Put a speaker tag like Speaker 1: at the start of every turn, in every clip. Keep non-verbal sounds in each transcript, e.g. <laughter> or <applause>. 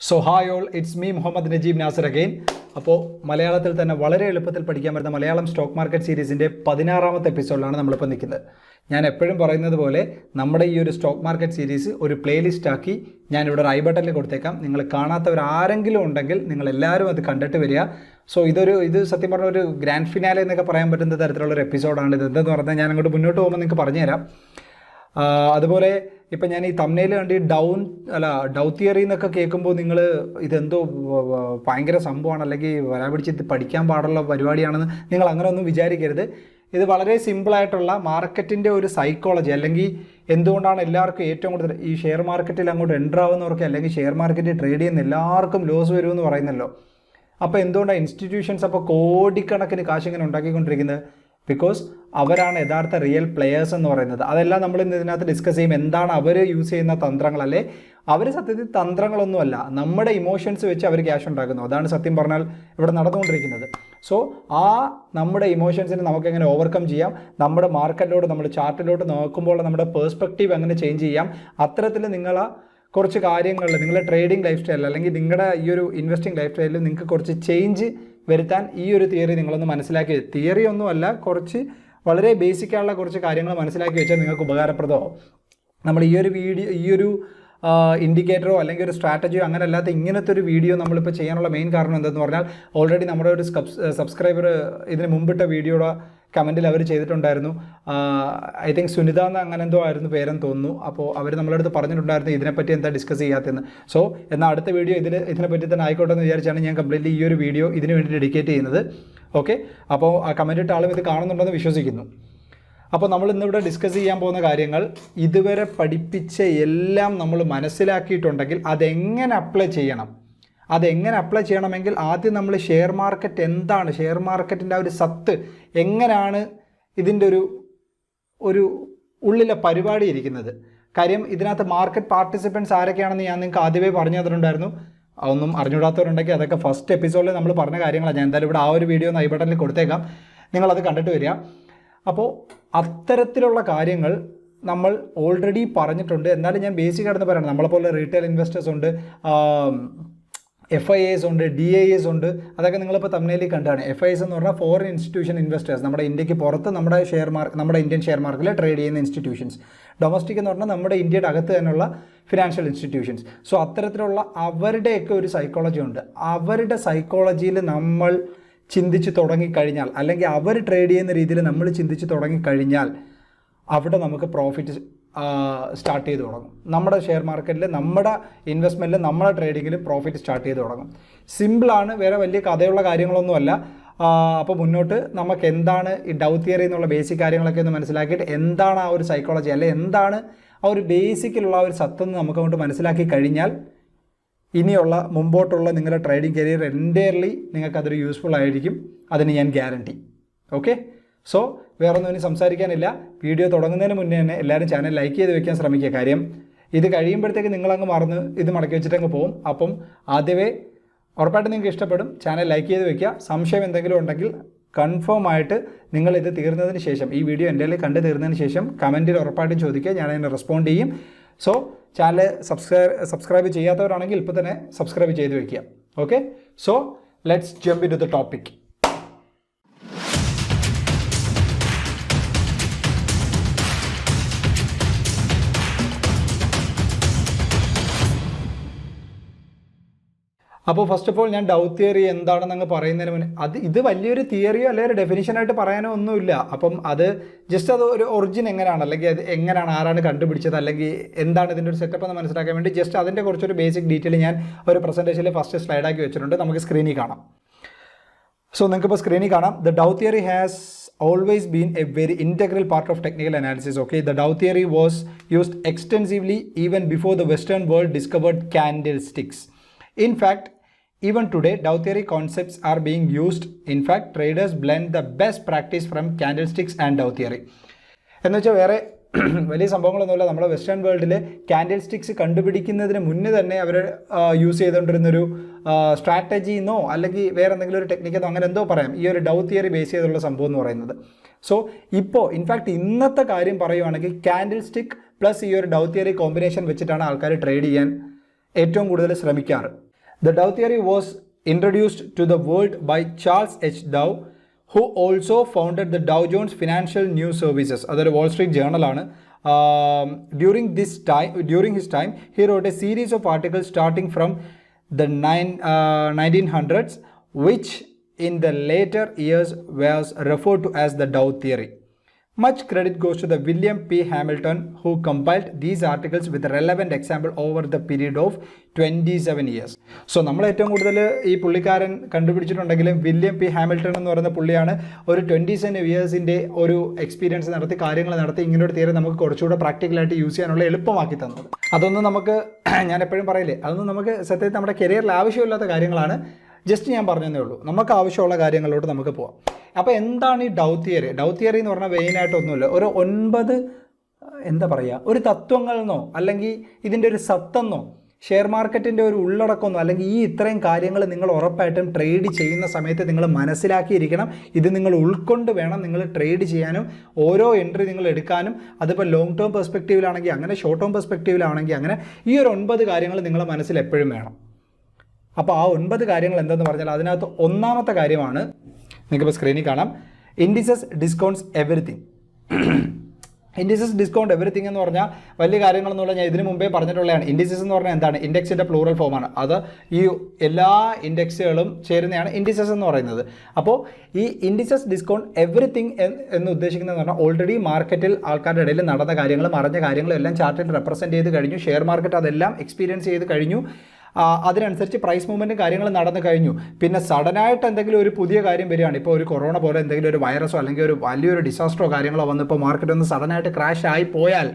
Speaker 1: So hi all it's me Muhammad Najeeb Nasar again അപ്പോൾ മലയാളത്തിൽ തന്നെ വളരെ എളുപ്പത്തിൽ പഠിക്കാൻ പറ്റുന്ന മലയാളം സ്റ്റോക്ക് മാർക്കറ്റ് സീരീസിന്റെ പതിനാറാമത്തെ എപ്പിസോഡിലാണ് നമ്മളിപ്പോൾ നിൽക്കുന്നത്. ഞാൻ എപ്പോഴും പറയുന്നത് പോലെ നമ്മുടെ ഈ ഒരു സ്റ്റോക്ക് മാർക്കറ്റ് സീരീസ് ഒരു പ്ലേലിസ്റ്റ് ആക്കി ഞാനിവിടെ ഒരു ഐ ബട്ടണിൽ കൊടുത്തേക്കാം. നിങ്ങൾ കാണാത്തവർ ആരെങ്കിലും ഉണ്ടെങ്കിൽ നിങ്ങൾ എല്ലാവരും അത് കണ്ടിട്ട് വരിക. സോ ഇതൊരു ഇത് സത്യം പറഞ്ഞ ഒരു ഗ്രാൻഡ് ഫിനാലെ എന്നൊക്കെ പറയാൻ പറ്റുന്ന തരത്തിലുള്ള ഒരു എപ്പിസോഡാണ് ഇത്. എന്തെന്ന് പറഞ്ഞാൽ ഞാൻ അങ്ങോട്ട് മുന്നോട്ട് പോകുമ്പോൾ നിങ്ങൾക്ക് പറഞ്ഞുതരാം. അതുപോലെ ഇപ്പം ഞാൻ ഈ തമ്മനയിൽ കണ്ട് ഡൗൺ അല്ല ഡൗ തിയറി എന്നൊക്കെ കേൾക്കുമ്പോൾ നിങ്ങൾ ഇതെന്തോ ഭയങ്കര സംഭവമാണ്. അല്ലെങ്കിൽ വരാൻ പിടിച്ച് പഠിക്കാൻ പാടുള്ള പരിപാടിയാണെന്ന് നിങ്ങൾ അങ്ങനെ ഒന്നും വിചാരിക്കരുത്. ഇത് വളരെ സിമ്പിളായിട്ടുള്ള മാർക്കറ്റിന്റെ ഒരു സൈക്കോളജി അല്ലെങ്കിൽ എന്തുകൊണ്ടാണ് എല്ലാവർക്കും ഏറ്റവും കൂടുതൽ ഈ ഷെയർ മാർക്കറ്റിൽ അങ്ങോട്ട് എന്റർ ആവുന്നവർക്ക് അല്ലെങ്കിൽ ഷെയർ മാർക്കറ്റിൽ ട്രേഡ് ചെയ്യുന്ന എല്ലാവർക്കും ലോസ് വരുമെന്ന് പറയുന്നല്ലോ. അപ്പോൾ എന്തുകൊണ്ടാണ് ഇൻസ്റ്റിറ്റ്യൂഷൻസ് അപ്പോൾ കോടിക്കണക്കിന് കാശ് ഇങ്ങനെ ഉണ്ടാക്കിക്കൊണ്ടിരിക്കുന്നത്? ബിക്കോസ് അവരാണ് യഥാർത്ഥ റിയൽ പ്ലെയേഴ്സ് എന്ന് പറയുന്നത്. അതെല്ലാം നമ്മൾ ഇന്ന് ഇതിനകത്ത് ഡിസ്കസ് ചെയ്യും. എന്താണ് അവർ യൂസ് ചെയ്യുന്ന തന്ത്രങ്ങൾ അല്ലേ? അവർ സത്യത്തിൽ തന്ത്രങ്ങളൊന്നുമല്ല. നമ്മുടെ ഇമോഷൻസ് വെച്ച് അവർ ക്യാഷ് ഉണ്ടാക്കുന്നു. അതാണ് സത്യം പറഞ്ഞാൽ ഇവിടെ നടന്നുകൊണ്ടിരിക്കുന്നത്. സോ ആ നമ്മുടെ ഇമോഷൻസിനെ നമുക്ക് എങ്ങനെ ഓവർകം ചെയ്യാം? നമ്മുടെ മാർക്കറ്റിലോട്ട് നമ്മൾ ചാർട്ടിലോട്ട് നോക്കുമ്പോൾ നമ്മുടെ പേഴ്സ്പെക്റ്റീവ് എങ്ങനെ ചേഞ്ച് ചെയ്യാം? അത്തരത്തിൽ നിങ്ങൾ കുറച്ച് കാര്യങ്ങളിൽ നിങ്ങളുടെ ട്രേഡിംഗ് ലൈഫ് സ്റ്റൈൽ അല്ലെങ്കിൽ നിങ്ങളുടെ ഈ ഒരു ഇൻവെസ്റ്റിംഗ് ലൈഫ് സ്റ്റൈലിൽ നിങ്ങൾക്ക് കുറച്ച് ചേഞ്ച് വരുത്താൻ ഈ ഒരു തിയറി നിങ്ങളൊന്ന് മനസ്സിലാക്കി. തിയറി ഒന്നുമല്ല കുറച്ച് വളരെ ബേസിക്കായുള്ള കുറച്ച് കാര്യങ്ങൾ മനസ്സിലാക്കി വെച്ചാൽ നിങ്ങൾക്ക് ഉപകാരപ്രദമാവും. നമ്മൾ ഈ ഒരു വീഡിയോ ഈ ഒരു ഇൻഡിക്കേറ്ററോ അല്ലെങ്കിൽ ഒരു സ്ട്രാറ്റജിയോ അങ്ങനെ അല്ലാത്ത ഇങ്ങനത്തെ ഒരു വീഡിയോ നമ്മളിപ്പോൾ ചെയ്യാനുള്ള മെയിൻ കാരണം എന്തെന്ന് പറഞ്ഞാൽ ഓൾറെഡി നമ്മുടെ ഒരു സബ്സ്ക്രൈബർ ഇതിന് മുമ്പിട്ട വീഡിയോയുടെ കമന്റിൽ അവർ ചെയ്തിട്ടുണ്ടായിരുന്നു. ഐ തിങ്ക് സുനിത എന്ന് അങ്ങനെ എന്തോ ആയിരുന്നു പേരെന്ന് തോന്നുന്നു. അപ്പോൾ അവർ നമ്മളെ അടുത്ത് പറഞ്ഞിട്ടുണ്ടായിരുന്നു ഇതിനെപ്പറ്റി എന്താ ഡിസ്കസ് ചെയ്യാത്തതെന്ന്. സോ എന്നാൽ അടുത്ത വീഡിയോ ഇതിൽ ഇതിനെപ്പറ്റി തന്നെ ആയിക്കോട്ടെ എന്ന് വിചാരിച്ചാണ് ഞാൻ കംപ്ലീറ്റ്ലി ഈ ഒരു വീഡിയോ ഇതിന് വേണ്ടി ഡെഡിക്കേറ്റ് ചെയ്യുന്നത്. ഓക്കെ അപ്പോൾ ആ കമന്റ് ആളും ഇത് കാണുന്നുണ്ടെന്ന് വിശ്വസിക്കുന്നു. അപ്പോൾ നമ്മൾ ഇന്നിവിടെ ഡിസ്കസ് ചെയ്യാൻ പോകുന്ന കാര്യങ്ങൾ ഇതുവരെ പഠിപ്പിച്ച എല്ലാം നമ്മൾ മനസ്സിലാക്കിയിട്ടുണ്ടെങ്കിൽ അതെങ്ങനെ അപ്ലൈ ചെയ്യണം? അതെങ്ങനെ അപ്ലൈ ചെയ്യണമെങ്കിൽ ആദ്യം നമ്മൾ ഷെയർ മാർക്കറ്റ് എന്താണ്? ഷെയർ മാർക്കറ്റിന്റെ ആ ഒരു സത്ത് എങ്ങനെയാണ് ഇതിന്റെ ഒരു ഒരു ഉള്ളിലെ പരിപാടി ഇരിക്കുന്നത്? കാര്യം ഇതിനകത്ത് മാർക്കറ്റ് പാർട്ടിസിപ്പൻസ് ആരൊക്കെയാണെന്ന് ഞാൻ നിങ്ങൾക്ക് ആദ്യമേ പറഞ്ഞു തന്നിട്ടുണ്ടായിരുന്നു. ഒന്നും അറിഞ്ഞുകൂടാത്തവരുണ്ടെങ്കിൽ അതൊക്കെ ഫസ്റ്റ് എപ്പിസോഡിൽ നമ്മൾ പറഞ്ഞ കാര്യങ്ങളാണ്. ഞാൻ എന്തായാലും ഇവിടെ ആ ഒരു വീഡിയോ ബട്ടണിൽ കൊടുത്തേക്കാം. നിങ്ങളത് കണ്ടിട്ട് വരിക. അപ്പോൾ അത്തരത്തിലുള്ള കാര്യങ്ങൾ നമ്മൾ ഓൾറെഡി പറഞ്ഞിട്ടുണ്ട്. എന്നാലും ഞാൻ ബേസിക് ആയിട്ട് പറയണം. നമ്മളെപ്പോലെ റീറ്റെയിൽ ഇൻവെസ്റ്റേഴ്സ് ഉണ്ട് എഫ് ഐ എസ് ഉണ്ട് ഡി ഐ എസ് ഉണ്ട്. അതൊക്കെ നിങ്ങളിപ്പോൾ തമ്മിലേക്ക് കണ്ടാണ്. എഫ് ഐ എസ് എന്ന് പറഞ്ഞാൽ ഫോറിൻ ഇൻസ്റ്റിറ്റ്യൂഷൻ ഇൻവെസ്റ്റേഴ്സ് നമ്മുടെ ഇന്ത്യയ്ക്ക് പുറത്ത് നമ്മുടെ ഷെയർ മാർക്ക് നമ്മുടെ ഇന്ത്യൻ ഷെയർ മാർക്കറ്റിൽ ട്രേഡ് ചെയ്യുന്ന ഇൻസ്റ്റിറ്റ്യൂഷൻസ് ഡൊമസ്റ്റിക് എന്ന് പറഞ്ഞാൽ നമ്മുടെ ഇന്ത്യയുടെ അകത്ത് തന്നെയുള്ള ഫിനാൻഷ്യൽ ഇൻസ്റ്റിറ്റ്യൂഷൻസ് സോ അത്തരത്തിലുള്ള അവരുടെയൊക്കെ ഒരു സൈക്കോളജി ഉണ്ട്. അവരുടെ സൈക്കോളജിയിൽ നമ്മൾ ചിന്തിച്ച് തുടങ്ങിക്കഴിഞ്ഞാൽ അല്ലെങ്കിൽ അവർ ട്രേഡ് ചെയ്യുന്ന രീതിയിൽ നമ്മൾ ചിന്തിച്ച് തുടങ്ങിക്കഴിഞ്ഞാൽ അവിടെ നമുക്ക് പ്രോഫിറ്റ് സ്റ്റാർട്ട് ചെയ്ത് തുടങ്ങും. നമ്മുടെ ഷെയർ മാർക്കറ്റിൽ നമ്മുടെ ഇൻവെസ്റ്റ്മെന്റിൽ നമ്മുടെ ട്രേഡിങ്ങിൽ പ്രോഫിറ്റ് സ്റ്റാർട്ട് ചെയ്ത് തുടങ്ങും. സിമ്പിളാണ് വേറെ വലിയ കഥയുള്ള കാര്യങ്ങളൊന്നുമല്ല. അപ്പോൾ മുന്നോട്ട് നമുക്ക് എന്താണ് ഈ ഡൗ തിയറി എന്നുള്ള ബേസിക് കാര്യങ്ങളൊക്കെ ഒന്ന് മനസ്സിലാക്കിയിട്ട് എന്താണ് ആ ഒരു സൈക്കോളജി അല്ലെ എന്താണ് ആ ഒരു ബേസിക്കിലുള്ള ആ ഒരു സത്വം നമുക്ക് അങ്ങോട്ട് മനസ്സിലാക്കി കഴിഞ്ഞാൽ ഇനിയുള്ള മുമ്പോട്ടുള്ള നിങ്ങളുടെ ട്രേഡിംഗ് കരിയർ എന്റയർലി നിങ്ങൾക്കതൊരു യൂസ്ഫുൾ ആയിരിക്കും. അതിന് ഞാൻ ഗ്യാരണ്ടി ഓക്കെ സോ വേറൊന്നും ഇനി സംസാരിക്കാനില്ല. വീഡിയോ തുടങ്ങുന്നതിന് മുന്നേ തന്നെ എല്ലാവരും ചാനൽ ലൈക്ക് ചെയ്ത് വെക്കാൻ ശ്രമിക്കുക. കാര്യം ഇത് കഴിയുമ്പോഴത്തേക്ക് നിങ്ങളങ്ങ് മറന്ന് ഇത് മടക്കി വെച്ചിട്ടങ്ങ് പോകും അപ്പം ആദ്യമേ ഉറപ്പായിട്ട് നിങ്ങൾക്ക് ഇഷ്ടപ്പെടും. ചാനൽ ലൈക്ക് ചെയ്ത് വെക്കുക. സംശയം എന്തെങ്കിലും ഉണ്ടെങ്കിൽ കൺഫേം ആയിട്ട് നിങ്ങൾ ഇത് തീർന്നതിന് ശേഷം ഈ വീഡിയോ എന്റെ കണ്ടു തീർന്നതിന് ശേഷം കമന്റിൽ ഉറപ്പായിട്ടും ചോദിക്കുക. ഞാൻ അതിന് റെസ്പോണ്ട് ചെയ്യും. സോ ചാനൽ സബ്സ്ക്രൈബ് സബ്സ്ക്രൈബ് ചെയ്യാത്തവരാണെങ്കിൽ ഇപ്പോൾ തന്നെ സബ്സ്ക്രൈബ് ചെയ്ത് വയ്ക്കുക okay so let's jump into the topic അപ്പോൾ ഫസ്റ്റ് ഓഫ് ഓൾ ഞാൻ ഡൗ തിയറി എന്താണെന്ന് അങ്ങ് പറയുന്നതിന് മുന്നേ അത് ഇത് വലിയൊരു തിയറിയോ അല്ലെങ്കിൽ ഒരു ഡെഫിനിഷനായിട്ട് പറയാനോ ഒന്നുമില്ല. അപ്പം അത് ജസ്റ്റ് അത് ഒരു ഒറിജിൻ എങ്ങനെയാണ്? അല്ലെങ്കിൽ അത് എങ്ങനെയാണ്? ആരാണ് കണ്ടുപിടിച്ചത്? അല്ലെങ്കിൽ എന്താണ് ഇതിന്റെ ഒരു സെറ്റപ്പ് എന്ന് മനസ്സിലാക്കാൻ വേണ്ടി ജസ്റ്റ് അതിന്റെ കുറച്ചൊരു ബേസിക് ഡീറ്റെയിൽ ഞാൻ ഒരു പ്രസന്റേഷനിൽ ഫസ്റ്റ് സ്ലൈഡാക്കി വെച്ചിട്ടുണ്ട്. നമുക്ക് സ്ക്രീനിൽ കാണാം. സോ നിങ്ങൾക്ക് ഇപ്പോൾ സ്ക്രീനിൽ കാണാം. The Dow theory has always been a very integral part of technical analysis okay the Dow theory was used extensively even before the western world discovered candlesticks in fact even today dow theory concepts are being used. In fact traders blend the best practice from candlesticks and dow theory എന്ന് വെച്ചാൽ വേറെ <clears throat> വലിയ സംഭവങ്ങളൊന്നുമില്ല. നമ്മുടെ western വേൾഡിൽ candle sticks കണ്ടുപിടിക്കുന്നതിന് മുന്നേ തന്നെ അവർ use ചെയ്തുകൊണ്ടിരുന്നൊരു strategy എന്നോ അല്ലെങ്കിൽ വേറെ എന്തെങ്കിലും ഒരു ടെക്നിക്കെന്നോ അങ്ങനെ എന്തോ പറയാം. ഈ ഒരു ഡൗ തിയറി ബേസ് ചെയ്തുള്ള സംഭവം എന്ന് പറയുന്നത്. സോ ഇപ്പോൾ ഇൻഫാക്ട് ഇന്നത്തെ കാര്യം പറയുവാണെങ്കിൽ ക്യാൻഡിൽ സ്റ്റിക്ക് പ്ലസ് ഈ ഒരു ഡൗ തിയറി കോമ്പിനേഷൻ വെച്ചിട്ടാണ് ആൾക്കാർ ട്രേഡ് ചെയ്യാൻ ഏറ്റവും കൂടുതൽ ശ്രമിക്കാറ്. The Dow theory was introduced to the world by Charles H Dow who also founded the Dow Jones financial news services അതൊരു Wall Street ജേണലാണ് during this time during his time he wrote a series of article starting from the nine, uh, 1900s, which in the later years was referred to as the Dow theory. Much credit goes to the William P. Hamilton, who compiled these articles with relevant example over the period of 27 years. So നമ്മൾ ഏറ്റവും കൂടുതൽ ഈ പുള്ളിക്കാരൻ കണ്ടുപിടിച്ചിട്ടുണ്ടെങ്കിലും William P Hamilton എന്ന് പറയുന്ന പുള്ളിയാണ് ഒരു twenty seven ഇയേഴ്സിന്റെ ഒരു എക്സ്പീരിയൻസ് നടത്തി കാര്യങ്ങൾ നടത്തി ഇങ്ങനൊരു തിയറി നമുക്ക് കുറച്ചുകൂടെ പ്രാക്ടിക്കലായിട്ട് യൂസ് ചെയ്യാനുള്ള എളുപ്പമാക്കി തന്നത് അതൊന്നും നമുക്ക് <clears throat> ഞാൻ എപ്പോഴും പറയില്ലേ അതൊന്നും നമുക്ക് സത്യത്തിൽ നമ്മുടെ കരിയറിൽ ആവശ്യമില്ലാത്ത കാര്യങ്ങളാണ് ജസ്റ്റ് ഞാൻ പറഞ്ഞതേ ഉള്ളൂ. നമുക്ക് ആവശ്യമുള്ള കാര്യങ്ങളിലോട്ട് നമുക്ക് പോവാം. അപ്പോൾ എന്താണ് ഈ ഡൗ തിയറി ഡൗ തിയറി എന്ന് പറഞ്ഞാൽ മെയിനായിട്ടൊന്നുമില്ല ഒരു ഒൻപത് എന്താ പറയുക ഒരു തത്വങ്ങളെന്നോ അല്ലെങ്കിൽ ഇതിന്റെ ഒരു സത്തെന്നോ ഷെയർ മാർക്കറ്റിന്റെ ഒരു ഉള്ളടക്കമൊന്നും അല്ലെങ്കിൽ ഈ ഇത്രയും കാര്യങ്ങൾ നിങ്ങൾ ഉറപ്പായിട്ടും ട്രേഡ് ചെയ്യുന്ന സമയത്ത് നിങ്ങൾ മനസ്സിലാക്കിയിരിക്കണം. ഇത് നിങ്ങൾ ഉൾക്കൊണ്ട് വേണം നിങ്ങൾ ട്രേഡ് ചെയ്യാനും ഓരോ എൻട്രി നിങ്ങൾ എടുക്കാനും. അതിപ്പോൾ ലോങ് ടേം പെർസ്പെക്റ്റീവിലാണെങ്കിൽ അങ്ങനെ ഷോർട്ട് ടേം പെർസ്പെക്റ്റീവിലാണെങ്കിൽ അങ്ങനെ ഈ ഒരു ഒൻപത് കാര്യങ്ങൾ നിങ്ങളുടെ മനസ്സിൽ എപ്പോഴും വേണം. അപ്പോൾ ആ ഒൻപത് കാര്യങ്ങൾ എന്തെന്ന് പറഞ്ഞാൽ അതിനകത്ത് ഒന്നാമത്തെ കാര്യമാണ് നിങ്ങൾക്കിപ്പോൾ സ്ക്രീനിൽ കാണാം. Indices discounts everything indices discount everything എന്ന് പറഞ്ഞാൽ വലിയ കാര്യങ്ങളൊന്നുമില്ല. ഞാൻ ഇതിനു മുമ്പേ പറഞ്ഞിട്ടുള്ളതാണ്. ഇൻഡിസസ് എന്ന് പറഞ്ഞാൽ എന്താണ്? ഇൻഡെക്സിന്റെ പ്ലൂറൽ ഫോമാണ് അത് ഈ എല്ലാ ഇൻഡെക്സുകളും ചേരുന്നതാണ് ഇൻഡിസസ് എന്ന് പറയുന്നത്. അപ്പോൾ ഈ ഇൻഡിസസ് ഡിസ്കൗണ്ട് എവറിത്തിങ് എന്ന് ഉദ്ദേശിക്കുന്നത് പറഞ്ഞാൽ ഓൾറെഡി മാർക്കറ്റിൽ ആൾക്കാരുടെ ഇടയിൽ നടന്ന കാര്യങ്ങളും മറഞ്ഞ കാര്യങ്ങളും എല്ലാം ചാർട്ടിൽ റെപ്രസെന്റ് ചെയ്ത് കഴിഞ്ഞു. ഷെയർ മാർക്കറ്റ് അതെല്ലാം എക്സ്പീരിയൻസ് ചെയ്ത് കഴിഞ്ഞു. അതിനനുസരിച്ച് പ്രൈസ് മൂവ്മെന്റും കാര്യങ്ങളും നടന്നു കഴിഞ്ഞു. പിന്നെ സഡനായിട്ട് എന്തെങ്കിലും ഒരു പുതിയ കാര്യം വരികയാണ്. ഇപ്പോൾ ഒരു കൊറോണ പോലെ എന്തെങ്കിലും ഒരു വൈറസോ അല്ലെങ്കിൽ ഒരു വലിയൊരു ഡിസാസ്റ്ററോ കാര്യങ്ങളോ വന്നിപ്പോൾ മാർക്കറ്റ് ഒന്ന് സഡനായിട്ട് ക്രാഷ് ആയി പോയാൽ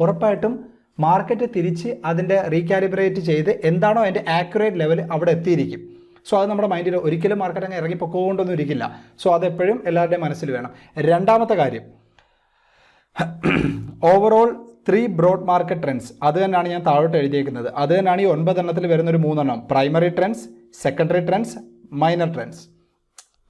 Speaker 1: ഉറപ്പായിട്ടും മാർക്കറ്റ് തിരിച്ച് അതിന്റെ റീകാലിബ്രേറ്റ് ചെയ്ത് എന്താണോ അതിന്റെ ആക്യുറേറ്റ് ലെവൽ അവിടെ എത്തിയിരിക്കും. സോ അത് നമ്മുടെ മൈൻഡിൽ ഒരിക്കലും മാർക്കറ്റ് അങ്ങ് ഇറങ്ങി പൊക്കോണ്ടൊന്നും ഇരിക്കില്ല. സോ അതെപ്പോഴും എല്ലാവരുടെയും മനസ്സിൽ വേണം. രണ്ടാമത്തെ കാര്യം. <clears throat> Overall three broad market trends അത് തന്നെയാണ് ഞാൻ താഴോട്ട് എഴുതിയേക്കുന്നത്. അത് തന്നെയാണ് ഈ ഒൻപതെണ്ണത്തിൽ വരുന്ന ഒരു മൂന്നെണ്ണം. Primary trends secondary trends minor trends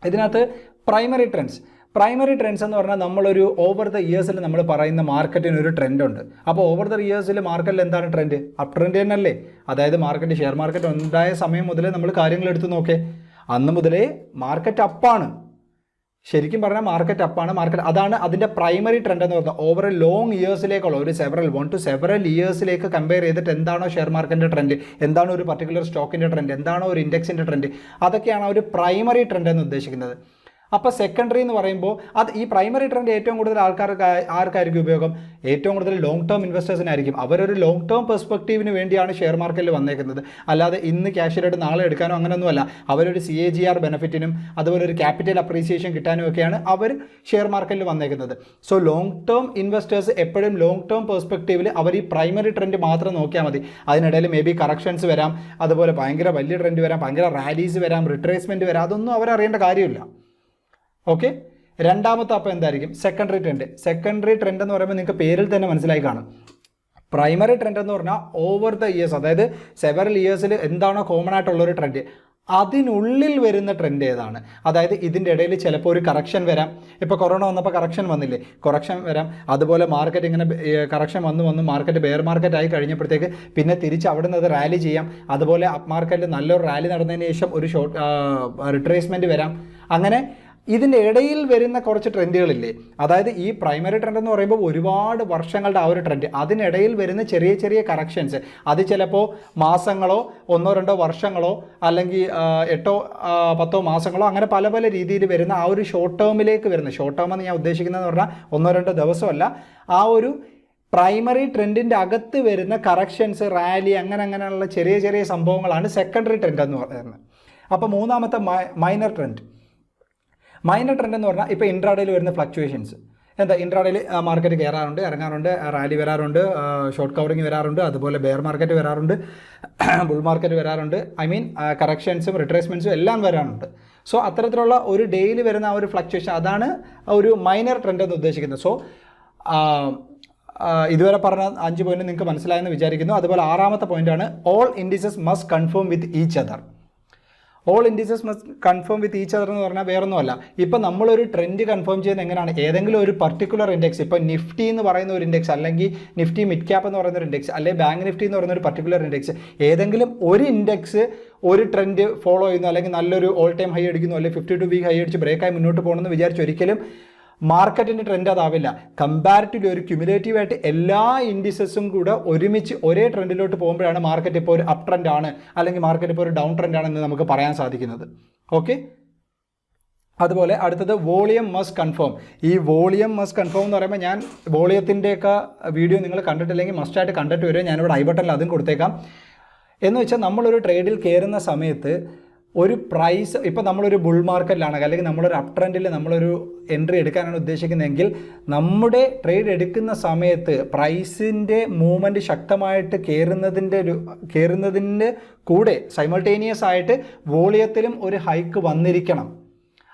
Speaker 1: ഇതിനകത്ത് പ്രൈമറി ട്രെൻഡ്സ് പ്രൈമറി ട്രെൻഡ്സ് എന്ന് പറഞ്ഞാൽ നമ്മളൊരു ഓവർ ദ ഇയേഴ്സിൽ നമ്മൾ പറയുന്ന മാർക്കറ്റിന് ഒരു ട്രെൻഡ് ഉണ്ട്. അപ്പോൾ ഓവർ ദ ഇയേഴ്സിൽ മാർക്കറ്റിൽ എന്താണ് ട്രെൻഡ് അപ് ട്രെൻഡ് തന്നെയല്ലേ? അതായത് മാർക്കറ്റ് ഷെയർ മാർക്കറ്റ് ഉണ്ടായ സമയം മുതലേ നമ്മൾ കാര്യങ്ങൾ എടുത്ത് നോക്കേ. അന്ന് മുതലേ മാർക്കറ്റ് അപ്പാണ് ശരിക്കും പറഞ്ഞാൽ മാർക്കറ്റ് അപ്പാണ് മാർക്കറ്റ് അതാണ് അതിന്റെ പ്രൈമറി ട്രെൻഡ് എന്ന് പറയുന്നത്. ഓവർ ലോങ് ഇയേഴ്സിലേക്കുള്ള ഒരു സെവറൽ വൺ ടു സെവറൽ ഇയേഴ്സിലേക്ക് കമ്പയർ ചെയ്തിട്ട് എന്താണോ ഷെയർ മാർക്കറ്റിന്റെ ട്രെൻഡ് എന്താണോ ഒരു പർട്ടിക്കുലർ സ്റ്റോക്കിന്റെ ട്രെൻഡ് എന്താണോ ഒരു ഇൻഡെക്സിന്റെ ട്രെൻഡ് അതൊക്കെയാണ് ഒരു പ്രൈമറി ട്രെൻഡ് എന്ന് ഉദ്ദേശിക്കുന്നത്. അപ്പോൾ സെക്കൻഡറി എന്ന് പറയുമ്പോൾ അത് ഈ പ്രൈമറി ട്രെൻഡ് ഏറ്റവും കൂടുതൽ ആൾക്കാർക്ക് ആർക്കായിരിക്കും ഉപയോഗം? ഏറ്റവും കൂടുതൽ ലോങ് ടേം ഇൻവെസ്റ്റേഴ്സിനായിരിക്കും അവരൊരു ലോങ് ടേം പെർസ്പെക്റ്റീവിന് വേണ്ടിയാണ് ഷെയർ മാർക്കറ്റിൽ വന്നേക്കുന്നത്. അല്ലാതെ ഇന്ന് ക്യാഷിലായിട്ട് നാളെ എടുക്കാനോ അങ്ങനെയൊന്നുമല്ല അവരൊരു സി എ ജി ആർ ബെനിഫിറ്റിനും അതുപോലെ ഒരു ക്യാപിറ്റൽ അപ്രീസിയേഷൻ കിട്ടാനും ഒക്കെയാണ് അവർ ഷെയർ മാർക്കറ്റിൽ വന്നേക്കുന്നത്. സോ ലോങ് ടേം ഇൻവെസ്റ്റേഴ്സ് എപ്പോഴും ലോങ് ടേം പെർസ്പെക്റ്റീവിൽ അവർ ഈ പ്രൈമറി ട്രെൻഡ് മാത്രം നോക്കിയാൽ മതി. അതിനിടയിൽ മേ ബി കറക്ഷൻസ് വരാം. അതുപോലെ ഭയങ്കര വലിയ ട്രെൻഡ് വരാം. ഭയങ്കര റാലീസ് വരാം. റിട്രേസ്മെന്റ് വരാം. അതൊന്നും അവരറിയേണ്ട കാര്യമില്ല. ഓക്കെ രണ്ടാമത്തെ അപ്പോൾ എന്തായിരിക്കും? സെക്കൻഡറി ട്രെൻഡ് സെക്കൻഡറി ട്രെൻഡ് എന്ന് പറയുമ്പോൾ നിങ്ങൾക്ക് പേരിൽ തന്നെ മനസ്സിലായി കാണും. പ്രൈമറി ട്രെൻഡ് എന്ന് പറഞ്ഞാൽ ഓവർ ദ ഇയേഴ്സ് അതായത് സെവറൽ ഇയേഴ്സിൽ എന്താണോ കോമൺ ആയിട്ടുള്ള ഒരു ട്രെൻഡ് അതിനുള്ളിൽ വരുന്ന ട്രെൻഡ് ഏതാണ്? അതായത് ഇതിന്റെ ഇടയിൽ ചിലപ്പോൾ ഒരു കറക്ഷൻ വരാം. ഇപ്പോൾ കൊറോണ വന്നപ്പോൾ കറക്ഷൻ വന്നില്ലേ? കറക്ഷൻ വരാം. അതുപോലെ മാർക്കറ്റ് ഇങ്ങനെ കറക്ഷൻ വന്ന് വന്ന് മാർക്കറ്റ് ബെയർ മാർക്കറ്റ് ആയി കഴിഞ്ഞപ്പോഴത്തേക്ക് പിന്നെ തിരിച്ച് അവിടെ നിന്ന് അത് റാലി ചെയ്യാം. അതുപോലെ അപ്പ് മാർക്കറ്റിൽ നല്ലൊരു റാലി നടന്നതിന് ശേഷം ഒരു ഷോർട്ട് റിട്രേസ്മെന്റ് വരാം. അങ്ങനെ ഇതിന്റെ ഇടയിൽ വരുന്ന കുറച്ച് ട്രെൻഡുകളില്ലേ? അതായത് ഈ പ്രൈമറി ട്രെൻഡ് എന്ന് പറയുമ്പോൾ ഒരുപാട് വർഷങ്ങളുടെ ആ ഒരു ട്രെൻഡ് അതിനിടയിൽ വരുന്ന ചെറിയ ചെറിയ കറക്ഷൻസ് അത് ചിലപ്പോൾ മാസങ്ങളോ ഒന്നോ രണ്ടോ വർഷങ്ങളോ അല്ലെങ്കിൽ എട്ടോ പത്തോ മാസങ്ങളോ അങ്ങനെ പല പല രീതിയിൽ വരുന്ന ആ ഒരു ഷോർട്ട് ടേമിലേക്ക് വരുന്ന ഷോർട്ട് ടേം എന്ന് ഞാൻ ഉദ്ദേശിക്കുന്നതെന്ന് പറഞ്ഞാൽ ഒന്നോ രണ്ടോ ദിവസമല്ല ആ ഒരു പ്രൈമറി ട്രെൻഡിന്റെ അകത്ത് വരുന്ന കറക്ഷൻസ് റാലി അങ്ങനെ അങ്ങനെയുള്ള ചെറിയ ചെറിയ സംഭവങ്ങളാണ് സെക്കൻഡറി ട്രെൻഡ് എന്ന് പറയുന്നത്. അപ്പോൾ മൂന്നാമത്തെ മൈനർ ട്രെൻഡ് മൈനർ ട്രെൻഡ് എന്ന് പറഞ്ഞാൽ ഇപ്പോൾ ഇൻട്രാഡേയിൽ വരുന്ന ഫ്ലക്ച്വേഷൻസ് എന്താ? ഇൻട്രാഡേയിൽ മാർക്കറ്റ് കയറാറുണ്ട് ഇറങ്ങാറുണ്ട് റാലി വരാറുണ്ട് ഷോർട്ട് കവറിങ് വരാറുണ്ട് അതുപോലെ ബെയർ മാർക്കറ്റ് വരാറുണ്ട് <clears throat> ബുൾ മാർക്കറ്റ് വരാറുണ്ട്. ഐ മീൻ കറക്ഷൻസും റിട്രേസ്മെന്റ്സും എല്ലാം വരാറുണ്ട്. സോ അത്തരത്തിലുള്ള ഒരു ഡെയിലി വരുന്ന ആ ഒരു ഫ്ലക്ച്വേഷൻ അതാണ് ഒരു മൈനർ ട്രെൻഡ് എന്ന് ഉദ്ദേശിക്കുന്നത്. സോ ഇതുവരെ പറഞ്ഞ അഞ്ച് പോയിന്റ് നിങ്ങൾക്ക് മനസ്സിലായെന്ന് വിചാരിക്കുന്നു. അതുപോലെ ആറാമത്തെ പോയിന്റാണ് all indices must confirm with each other all indices must confirm with each other എന്ന് പറഞ്ഞാൽ വേറൊന്നുമല്ല. ഇപ്പം നമ്മളൊരു ട്രെൻഡ് കൺഫേം ചെയ്യുന്നത് എങ്ങനെയാണ്? ഏതെങ്കിലും ഒരു പർട്ടിക്കുലർ ഇൻഡെക്സ് ഇപ്പോൾ നിഫ്റ്റി എന്ന് പറയുന്ന ഒരു ഇൻഡെക്സ് അല്ലെങ്കിൽ നിഫ്റ്റി മിഡ് ക്യാപ്പ് എന്ന് പറയുന്ന ഒരു ഇൻഡെക്സ് അല്ലെങ്കിൽ ബാങ്ക് നിഫ്റ്റി എന്ന് പറയുന്ന ഒരു പർട്ടിക്കുലർ ഇൻഡെക്സ് ഏതെങ്കിലും ഒരു ഇൻഡെക്സ് ഒരു ട്രെൻഡ് ഫോളോ ചെയ്യുന്നു അല്ലെങ്കിൽ നല്ലൊരു ഓൾ ടൈം ഹൈ അടിക്കുന്നു അല്ലെങ്കിൽ ഫിഫ്റ്റി ടു വീക്ക് ഹൈ അടിച്ച് ബ്രേക്കായി മുന്നോട്ട് പോകണമെന്ന് വിചാരിച്ച് ഒരിക്കലും മാർക്കറ്റിന്റെ ട്രെൻഡ് അതാവില്ല. കമ്പാരിറ്റീവ്ലി ഒരു ക്യുമുലേറ്റീവ് ആയിട്ട് എല്ലാ ഇൻഡിസസും കൂടെ ഒരുമിച്ച് ഒരേ ട്രെൻഡിലോട്ട് പോകുമ്പോഴാണ് മാർക്കറ്റ് ഇപ്പോൾ ഒരു അപ് ട്രെൻഡ് ആണ് അല്ലെങ്കിൽ മാർക്കറ്റ് ഇപ്പോൾ ഒരു ഡൗൺ ട്രെൻഡ് ആണെന്ന് നമുക്ക് പറയാൻ സാധിക്കുന്നത്. ഓക്കെ അതുപോലെ അടുത്തത് വോളിയം മസ്റ്റ് കൺഫേം. ഈ വോളിയം മസ്റ്റ് കൺഫേം എന്ന് പറയുമ്പോൾ ഞാൻ വോളിയത്തിന്റെയൊക്കെ വീഡിയോ നിങ്ങൾ കണ്ടിട്ടില്ലെങ്കിൽ മസ്റ്റ് ആയിട്ട് കണ്ടിട്ട് വരും ഞാനിവിടെ ഐ ബട്ടണിൽ അതും കൊടുത്തേക്കാം. എന്ന് വെച്ചാൽ നമ്മളൊരു ട്രേഡിൽ കയറുന്ന സമയത്ത് ഒരു പ്രൈസ് ഇപ്പോൾ നമ്മളൊരു ബുൾ മാർക്കറ്റിലാണ് അല്ലെങ്കിൽ നമ്മളൊരു അപ് ട്രെൻഡിൽ നമ്മളൊരു എൻട്രി എടുക്കാനാണ് ഉദ്ദേശിക്കുന്നതെങ്കിൽ നമ്മുടെ ട്രേഡ് എടുക്കുന്ന സമയത്ത് പ്രൈസിന്റെ മൂവ്മെന്റ് ശക്തമായിട്ട് കയറുന്നതിന്റെ ഒരു കയറുന്നതിന്റെ കൂടെ സൈമൾട്ടേനിയസ് ആയിട്ട് വോളിയത്തിലും ഒരു ഹൈക്ക് വന്നിരിക്കണം.